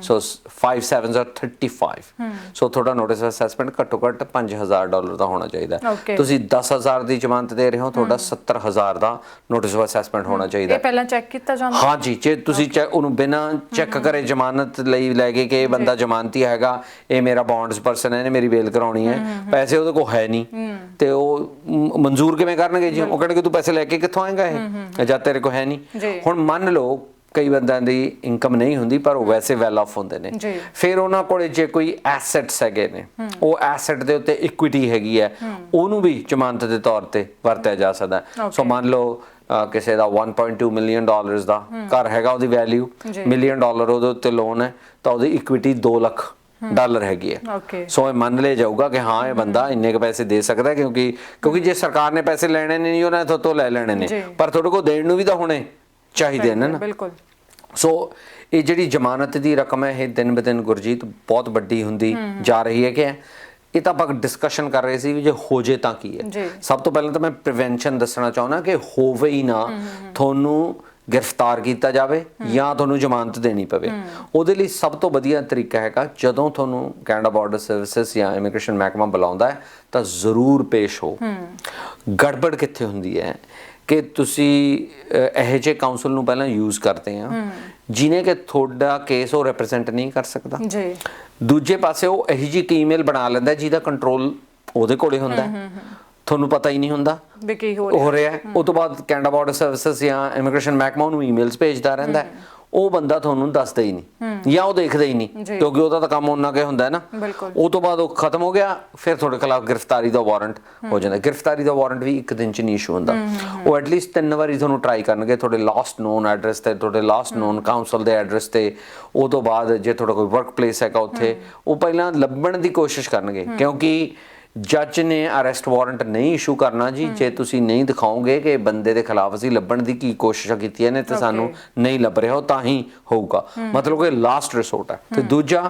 B: ਸੋ 5 7s are 35 ਸੋ ਤੁਹਾਡਾ ਨੋਟਿਸ ਆਫ ਅਸੈਸਮੈਂਟ ਘੱਟੋ ਘੱਟ 5000 ਡਾਲਰ ਦਾ ਹੋਣਾ ਚਾਹੀਦਾ। ਹੈ। ਤੁਸੀਂ 10000 ਦੀ ਜ਼ਮਾਨਤ ਦੇ ਰਹੇ ਹੋ ਤੁਹਾਡਾ 70000 ਦਾ ਨੋਟਿਸ ਆਫ ਅਸੈਸਮੈਂਟ ਹੋਣਾ ਚਾਹੀਦਾ।
A: ਇਹ
B: ਹੈ।
A: ਪਹਿਲਾਂ ਚੈੱਕ ਕੀਤਾ ਜਾਂਦਾ?
B: ਹਾਂਜੀ ਜੇ ਤੁਸੀਂ ਚੈ- ਉਹਨੂੰ ਬਿਨਾਂ ਚੈੱਕ ਕਰੇ ਜ਼ਮਾਨਤ ਲਈ ਲੈ ਗਏ ਕਿ ਇਹ ਬੰਦਾ ਜ਼ਮਾਨਤੀ ਹੈਗਾ ਇਹ ਮੇਰਾ ਬੌਂਡਸ ਪਰਸਨ ਹੈ ਇਹਨੇ ਮੇਰੀ ਬੇਲ ਕਰਾਉਣੀ ਹੈ ਪੈਸੇ ਉਹਦੇ ਕੋਲ ਹੈ ਨਹੀਂ। ਤੇ ਉਹ ਮਨਜ਼ੂਰ ਕਿਵੇਂ ਕਰਨਗੇ ਜੀ ਉਹ ਕਹਿਣਗੇ ਤੂੰ ਪੈਸੇ ਲੈ ਕੇ ਕਿੱਥੋਂ ਆਏਗਾ ਇਹ ਜਦ ਤੇਰੇ ਕੋਲ ਹੈ
A: ਜੀ।
B: ਨਹੀਂ ਹੁਣ ਮੰਨ ਲਓ ਕਈ ਬੰਦਿਆਂ ਦੀ ਇਨਕਮ ਨਹੀਂ ਹੁੰਦੀ ਪਰ ਉਹ ਵੈਸੇ ਵੈਲ ਆਫ ਹੁੰਦੇ ਨੇ
A: ਜੀ।
B: ਫਿਰ ਉਹਨਾਂ ਕੋਲੇ ਜੇ ਕੋਈ ਐਸੈਟਸ ਹੈਗੇ ਨੇ ਉਹ ਐਸੈਟ ਦੇ ਉੱਤੇ ਇਕੁਇਟੀ ਹੈਗੀ ਹੈ ਉਹਨੂੰ ਵੀ ਜ਼ਮਾਨਤ ਦੇ ਤੌਰ ਤੇ ਵਰਤਿਆ ਜਾ ਸਕਦਾ। ਸੋ. ਮੰਨ ਲਓ ਕਿਸੇ ਦਾ 1.2 ਮਿਲੀਅਨ ਡਾਲਰਸ ਦਾ ਘਰ ਹੈਗਾ ਉਹਦੀ ਵੈਲਿਊ
A: ਜੀ।
B: ਮਿਲੀਅਨ ਡਾਲਰ ਉਹਦੇ ਉੱਤੇ ਲੋਨ ਹੈ ਤਾਂ ਉਹਦੀ ਇਕੁਇਟੀ 2 ਲੱਖ ਡਾਲਰ ਹੈਗੀ ਹੈ। ਸੋ ਇਹ ਮੰਨ ਲਿਆ ਜਾਊਗਾ ਕਿ ਹਾਂ ਇਹ ਬੰਦਾ ਇੰਨੇ ਕ ਪੈਸੇ ਦੇ ਸਕਦਾ ਕਿਉਂਕਿ ਕਿਉਂਕਿ ਜੇ ਸਰਕਾਰ ਨੇ ਪੈਸੇ ਲੈਣੇ ਨਹੀਂ ਉਹਨਾਂ ਤੋਂ ਤੋਂ ਲੈ ਲੈਣੇ ਨੇ। ਪਰ ਤੁਹਾਡੇ ਕੋਲ ਦੇਣ ਨੂੰ ਵੀ ਤਾਂ ਹੋਣੇ ਚਾਹੀਦੇ ਨੇ ਨਾ।
A: ਬਿਲਕੁਲ
B: ਸੋ ਇਹ ਜਿਹੜੀ ਜ਼ਮਾਨਤ ਦੀ ਰਕਮ ਹੈ ਇਹ ਦਿਨ ਬ ਦਿਨ ਗੁਰਜੀਤ ਬਹੁਤ ਵੱਡੀ ਹੁੰਦੀ ਜਾ ਰਹੀ ਹੈ ਕਿ ਇਹ ਤਾਂ ਆਪਾਂ ਡਿਸਕਸ਼ਨ ਕਰ ਰਹੇ ਸੀ ਵੀ ਜੇ ਹੋ ਜੇ ਤਾਂ ਕੀ। ਹੈ। ਸਭ ਤੋਂ ਪਹਿਲਾਂ ਤਾਂ ਮੈਂ ਪ੍ਰੀਵੈਂਸ਼ਨ ਦੱਸਣਾ ਚਾਹੁੰਦਾ ਕਿ ਹੋਵੇ ਹੀ ਨਾ ਤੁਹਾਨੂੰ ਗ੍ਰਿਫਤਾਰ ਕੀਤਾ ਜਾਵੇ ਜਾਂ ਤੁਹਾਨੂੰ ਜ਼ਮਾਨਤ ਦੇਣੀ ਪਵੇ। ਉਹਦੇ ਲਈ ਸਭ ਤੋਂ ਵਧੀਆ ਤਰੀਕਾ ਹੈਗਾ ਜਦੋਂ ਤੁਹਾਨੂੰ ਕੈਨੇਡਾ ਬਾਰਡਰ ਸਰਵਿਸਿਜ਼ ਜਾਂ ਇਮੀਗ੍ਰੇਸ਼ਨ ਮਹਿਕਮਾ ਬੁਲਾਉਂਦਾ ਹੈ ਤਾਂ ਜ਼ਰੂਰ ਪੇਸ਼ ਹੋ। ਗੜਬੜ ਕਿੱਥੇ ਹੁੰਦੀ ਹੈ ਕਿ ਤੁਸੀਂ ਇਹੋ ਜਿਹੇ ਕਾਉਂਸਲ ਨੂੰ ਪਹਿਲਾਂ ਯੂਜ਼ ਕਰਦੇ ਆ ਜਿਨੇ ਕਿ ਤੁਹਾਡਾ ਕੇਸ ਉਹ ਰਿਪਰੈਜ਼ੈਂਟ ਨਹੀਂ ਕਰ ਸਕਦਾ।
A: ਜੀ।
B: ਦੂਜੇ ਪਾਸੇ ਉਹ ਇਹੋ ਇੱਕ ਈਮੇਲ ਬਣਾ ਲੈਂਦਾ ਜਿਹਦਾ ਕੰਟਰੋਲ ਉਹਦੇ ਕੋਲੇ ਹੁੰਦਾ ਹੈ। ਤੁਹਾਨੂੰ ਪਤਾ ਹੀ ਨਹੀਂ ਹੁੰਦਾ।
A: ਵੀ ਕੀ ਹੋ ਰਿਹਾ।
B: ਹੋ ਰਿਹਾ ਤੋਂ ਬਾਅਦ ਕੈਨੇਡਾ ਬਾਰਡਰ ਸਰਵਿਸਿਜ਼ ਜਾਂ ਇਮੀਗ੍ਰੇਸ਼ਨ ਮਹਿਕਮਾ ਉਹਨੂੰ ਈਮੇਲਸ ਭੇਜਦਾ ਰਹਿੰਦਾ। ਉਹ ਬੰਦਾ ਤੁਹਾਨੂੰ ਦੱਸਦਾ ਹੀ ਨਹੀਂ ਜਾਂ ਉਹ ਦੇਖਦਾ ਹੀ ਨਹੀਂ। ਕਿਉਂਕਿ ਉਹਦਾ ਤਾਂ ਕੰਮ ਉਹਨਾਂ ਕੇ ਹੁੰਦਾ ਹੈ ਨਾ। ਉਹ ਤੋਂ ਬਾਅਦ ਉਹ ਖਤਮ ਹੋ ਗਿਆ ਫਿਰ ਤੁਹਾਡੇ ਖਿਲਾਫ ਗ੍ਰਿਫਤਾਰੀ ਦਾ ਵਾਰੰਟ ਹੋ। ਜਾਂਦਾ। ਗ੍ਰਿਫਤਾਰੀ ਦਾ ਵਾਰੰਟ ਵੀ ਇੱਕ ਦਿਨ ਚ ਨਹੀਂ ਇਸ਼ੂ ਹੁੰਦਾ। ਉਹ ਐਟਲੀਸਟ ਤਿੰਨ ਵਾਰੀ ਤੁਹਾਨੂੰ ਟਰਾਈ ਕਰਨਗੇ। ਤੁਹਾਡੇ ਲਾਸਟ ਨੋਨ ਐਡਰੈਸ ਤੇ ਤੁਹਾਡੇ ਲਾਸਟ ਨੋਨ ਕਾਉਂਸਲ ਦੇ ਐਡਰੈਸ ਤੇ ਉਹ ਤੋਂ ਬਾਅਦ ਜੇ ਤੁਹਾਡਾ ਕੋਈ ਵਰਕ ਪਲੇਸ ਹੈਗਾ ਉੱਥੇ ਉਹ ਪਹਿਲਾਂ ਲੱਭਣ ਦੀ ਕੋਸ਼ਿਸ਼ ਕਰਨਗੇ। ਕਿਉਂਕਿ ਜੱਜ ਨੇ ਅਰੈਸਟ ਵਾਰੰਟ ਨਹੀਂ ਇਸ਼ੂ ਕਰਨਾ ਜੀ। ਜੇ ਤੁਸੀਂ ਨਹੀਂ ਦਿਖਾਓਗੇ ਕਿ ਬੰਦੇ ਦੇ ਖਿਲਾਫ ਅਸੀਂ ਲੱਭਣ ਦੀ ਕੀ ਕੋਸ਼ਿਸ਼ਾਂ ਕੀਤੀਆਂ ਨੇ ਤੇ ਸਾਨੂੰ ਨਹੀਂ ਲੱਭ ਰਿਹਾ ਤਾਂ ਹੀ ਹੋਊਗਾ। ਮਤਲਬ ਕਿ ਲਾਸਟ ਰਿਸੋਰਟ ਹੈ। ਤੇ ਦੂਜਾ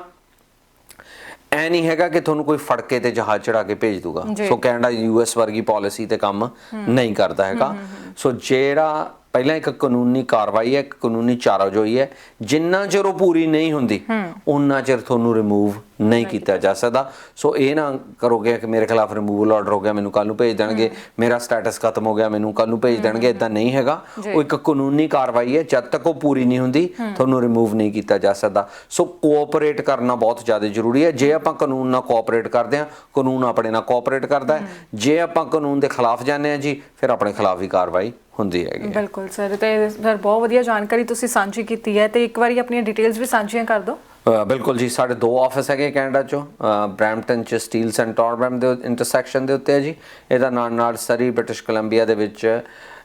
B: ਐ ਨਹੀਂ ਹੈਗਾ ਕਿ ਤੁਹਾਨੂੰ ਕੋਈ ਫੜ ਕੇ ਤੇ ਜਹਾਜ਼ ਚੜਾ ਕੇ ਭੇਜ ਦੂਗਾ। ਸੋ ਕੈਨੇਡਾ ਯੂਐਸ ਵਰਗੀ ਪਾਲਿਸੀ ਤੇ ਕੰਮ ਨਹੀਂ ਕਰਦਾ ਹੈਗਾ। ਸੋ ਜਿਹੜਾ ਪਹਿਲਾਂ ਇੱਕ ਕਾਨੂੰਨੀ ਕਾਰਵਾਈ ਹੈ ਇੱਕ ਕਾਨੂੰਨੀ ਚਾਰਾਜੋਈ ਹੈ। ਜਿੰਨਾ ਚਿਰ ਉਹ ਪੂਰੀ ਨਹੀਂ ਹੁੰਦੀ ਉਨਾ ਚਿਰ ਤੁਹਾਨੂੰ ਰਿਮੂਵ ਨਹੀਂ ਕੀਤਾ ਜਾ ਸਕਦਾ। ਸੋ ਇਹ ਨਾ ਕਰੋਗੇ ਕਿ ਮੇਰੇ ਖਿਲਾਫ ਰਿਮੂਵਲ ਆਰਡਰ ਹੋ ਗਿਆ ਮੈਨੂੰ ਕੱਲ ਨੂੰ ਭੇਜ ਦੇਣਗੇ ਮੇਰਾ ਸਟੇਟਸ ਖਤਮ ਹੋ ਗਿਆ ਮੈਨੂੰ ਕੱਲ ਨੂੰ ਭੇਜ ਦੇਣਗੇ ਇਦਾਂ ਨਹੀਂ ਹੈਗਾ। ਉਹ ਇੱਕ ਕਾਨੂੰਨੀ ਕਾਰਵਾਈ ਹੈ ਜਦ ਤੱਕ ਉਹ ਪੂਰੀ ਨਹੀਂ ਹੁੰਦੀ ਤੁਹਾਨੂੰ ਰਿਮੂਵ ਨਹੀਂ ਕੀਤਾ ਜਾ ਸਕਦਾ। ਸੋ ਕੋਆਪਰੇਟ ਕਰਨਾ ਬਹੁਤ ਜ਼ਿਆਦਾ ਜ਼ਰੂਰੀ ਹੈ। ਜੇ ਆਪਾਂ ਕਾਨੂੰਨ ਨਾਲ ਕੋਆਪਰੇਟ ਕਰਦੇ ਹਾਂ ਕਾਨੂੰਨ ਆਪਣੇ ਨਾਲ ਕੋਆਪਰੇਟ ਕਰਦਾ ਹੈ। ਜੇ ਆਪਾਂ ਕਾਨੂੰਨ ਦੇ ਖਿਲਾਫ ਜਾਂਦੇ ਹਾਂ ਜੀ ਫਿਰ ਆਪਣੇ ਖਿਲਾਫ ਹੀ ਕਾਰਵਾਈ ਹੁੰਦੀ ਹੈਗੀ ਹੈ।
A: ਬਿਲਕੁਲ ਸਰ ਤੇ ਸਰ ਬਹੁਤ ਵਧੀਆ ਜਾਣਕਾਰੀ ਤੁਸੀਂ ਸਾਂਝੀ ਕੀਤੀ ਹੈ ਤੇ ਇੱਕ ਵਾਰੀ ਆਪਣੀਆਂ ਡਿਟੇਲਸ ਵੀ ਸਾਂਝੀਆਂ ਕਰ ਦਿਓ।
B: ਅ, ਬਿਲਕੁਲ ਜੀ ਸਾਡੇ ਦੋ ਆਫਿਸ ਹੈਗੇ ਕੈਨੇਡਾ ਚੋਂ ਅ, ਬਰੈਂਪਟਨ ਚ ਸਟੀਲ ਸੈਂਟੋਰਬਮ ਦੇ ਇੰਟਰਸੈਕਸ਼ਨ ਦੇ ਉੱਤੇ ਹੈ ਜੀ। ਇਹਦਾ ਨਾਲ ਨਾਲ ਸਰੀ ਬ੍ਰਿਟਿਸ਼ ਕੋਲੰਬੀਆ ਦੇ ਵਿੱਚ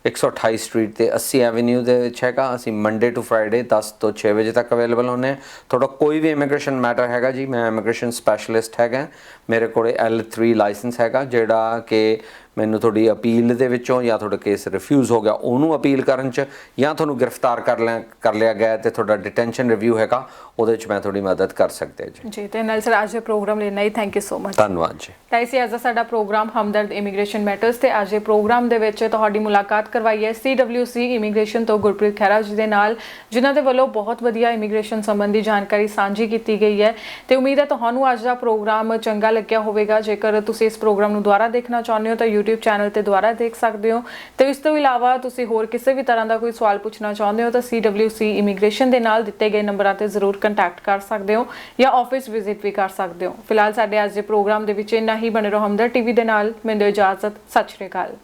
B: 128 ਸਟਰੀਟ ਤੇ 80 ਐਵੇਨਿਊ ਦੇ ਵਿੱਚ ਹੈਗਾ। ਅਸੀਂ ਮੰਡੇ ਟੂ ਫਰਾਈਡੇ 10 ਤੋਂ 6 ਵਜੇ ਤੱਕ ਅਵੇਲੇਬਲ ਹੁੰਨੇ ਹਾਂ। ਤੁਹਾਡਾ ਕੋਈ ਵੀ ਇਮੀਗ੍ਰੇਸ਼ਨ ਮੈਟਰ ਹੈਗਾ ਜੀ ਮੈਂ ਇਮੀਗ੍ਰੇਸ਼ਨ ਸਪੈਸ਼ਲਿਸਟ ਹੈਗਾ। ਮੇਰੇ ਕੋਲੇ L3 ਲਾਇਸੈਂਸ ਹੈਗਾ ਜਿਹੜਾ ਕਿ ਮੈਨੂੰ ਤੁਹਾਡੀ ਅਪੀਲ ਦੇ ਵਿੱਚੋਂ ਜਾਂ ਤੁਹਾਡਾ ਕੇਸ ਰਿਫਿਊਜ਼ ਹੋ ਗਿਆ ਉਹਨੂੰ ਅਪੀਲ ਕਰਨ ਚ ਜਾਂ ਤੁਹਾਨੂੰ ਗ੍ਰਿਫਤਾਰ ਕਰ ਲਿਆ ਕਰ ਲਿਆ ਗਿਆ ਤੇ ਤੁਹਾਡਾ ਡਿਟੈਂਸ਼ਨ ਰਿਵਿਊ ਹੈਗਾ ਉਹਦੇ ਚ ਮੈਂ ਤੁਹਾਡੀ ਮਦਦ ਕਰ ਸਕਦਾ ਜੀ।
A: ਜੀ ਤੇ ਨਾਲ ਸਰ ਅੱਜ ਦੇ ਪ੍ਰੋਗਰਾਮ ਲਈ ਨਹੀਂ ਥੈਂਕ ਯੂ ਸੋ ਮਚ
B: ਧੰਨਵਾਦ ਜੀ।
A: ਤਾਂ ਇਸੇ ਅੱਜ ਦਾ ਸਾਡਾ ਪ੍ਰੋਗਰਾਮ ਹਮਦਰਦ ਇਮੀਗ੍ਰੇਸ਼ਨ ਮੈਟਰਸ ਤੇ ਅੱਜ ਦੇ ਪ੍ਰੋਗਰਾਮ ਦੇ ਵਿੱਚ ਤੁਹਾਡੀ ਮੁਲਾਕਾਤ ਕਰਵਾਈ ਹੈ CWC ਇਮੀਗ੍ਰੇਸ਼ਨ ਤੋਂ ਗੁਰਪ੍ਰੀਤ ਖਹਿਰਾ ਜੀ ਦੇ ਨਾਲ ਜਿਨ੍ਹਾਂ ਦੇ ਵੱਲੋਂ ਬਹੁਤ ਵਧੀਆ ਇਮੀਗ੍ਰੇਸ਼ਨ ਸੰਬੰਧੀ ਜਾਣਕਾਰੀ ਸਾਂਝੀ ਕੀਤੀ ਗਈ ਹੈ। ਤੇ ਉਮੀਦ ਹੈ ਤੁਹਾਨੂੰ ਅੱਜ ਦਾ ਪ੍ਰੋਗਰਾਮ ਚੰਗਾ ਲੱਗਿਆ ਹੋਵੇਗਾ। ਜੇਕਰ ਤੁਸੀਂ ਇਸ ਪ੍ਰੋਗਰਾਮ ਨੂੰ ਦੁਬਾਰਾ ਦੇਖਣਾ ਚਾਹੁੰਦੇ ਹੋ ਤਾਂ YouTube ਚੈਨਲ ਤੇ ਦੁਬਾਰਾ ਦੇਖ ਸਕਦੇ ਹੋ। ਤੇ ਇਸ ਤੋਂ ਇਲਾਵਾ ਤੁਸੀਂ ਹੋਰ ਕਿਸੇ ਵੀ ਤਰ੍ਹਾਂ ਦਾ ਕੋਈ ਸਵਾਲ ਪੁੱਛਣਾ ਚਾਹੁੰਦੇ ਹੋ ਤਾਂ CWC ਇਮੀਗ੍ਰੇਸ਼ਨ ਦੇ ਨਾਲ ਦਿੱਤੇ ਗਏ ਨੰਬਰਾਂ ਤੇ ਜ਼ਰੂਰ ਕੰਟੈਕਟ ਕਰ ਸਕਦੇ ਹੋ ਜਾਂ ਆਫਿਸ ਵਿਜ਼ਿਟ ਵੀ ਕਰ ਸਕਦੇ ਹੋ। ਫਿਲਹਾਲ ਸਾਡੇ ਅੱਜ ਦੇ ਪ੍ਰੋਗਰਾਮ ਦੇ ਵਿੱਚ ਇੰਨਾ ਹੀ। ਬਣੇ ਰਹੋ ਹਮਦਰ ਟੀਵੀ ਦੇ ਨਾਲ। ਮੈਨੂੰ ਇਜਾਜ਼ਤ ਸਤਿ ਸ਼੍ਰੀ ਅਕਾਲ।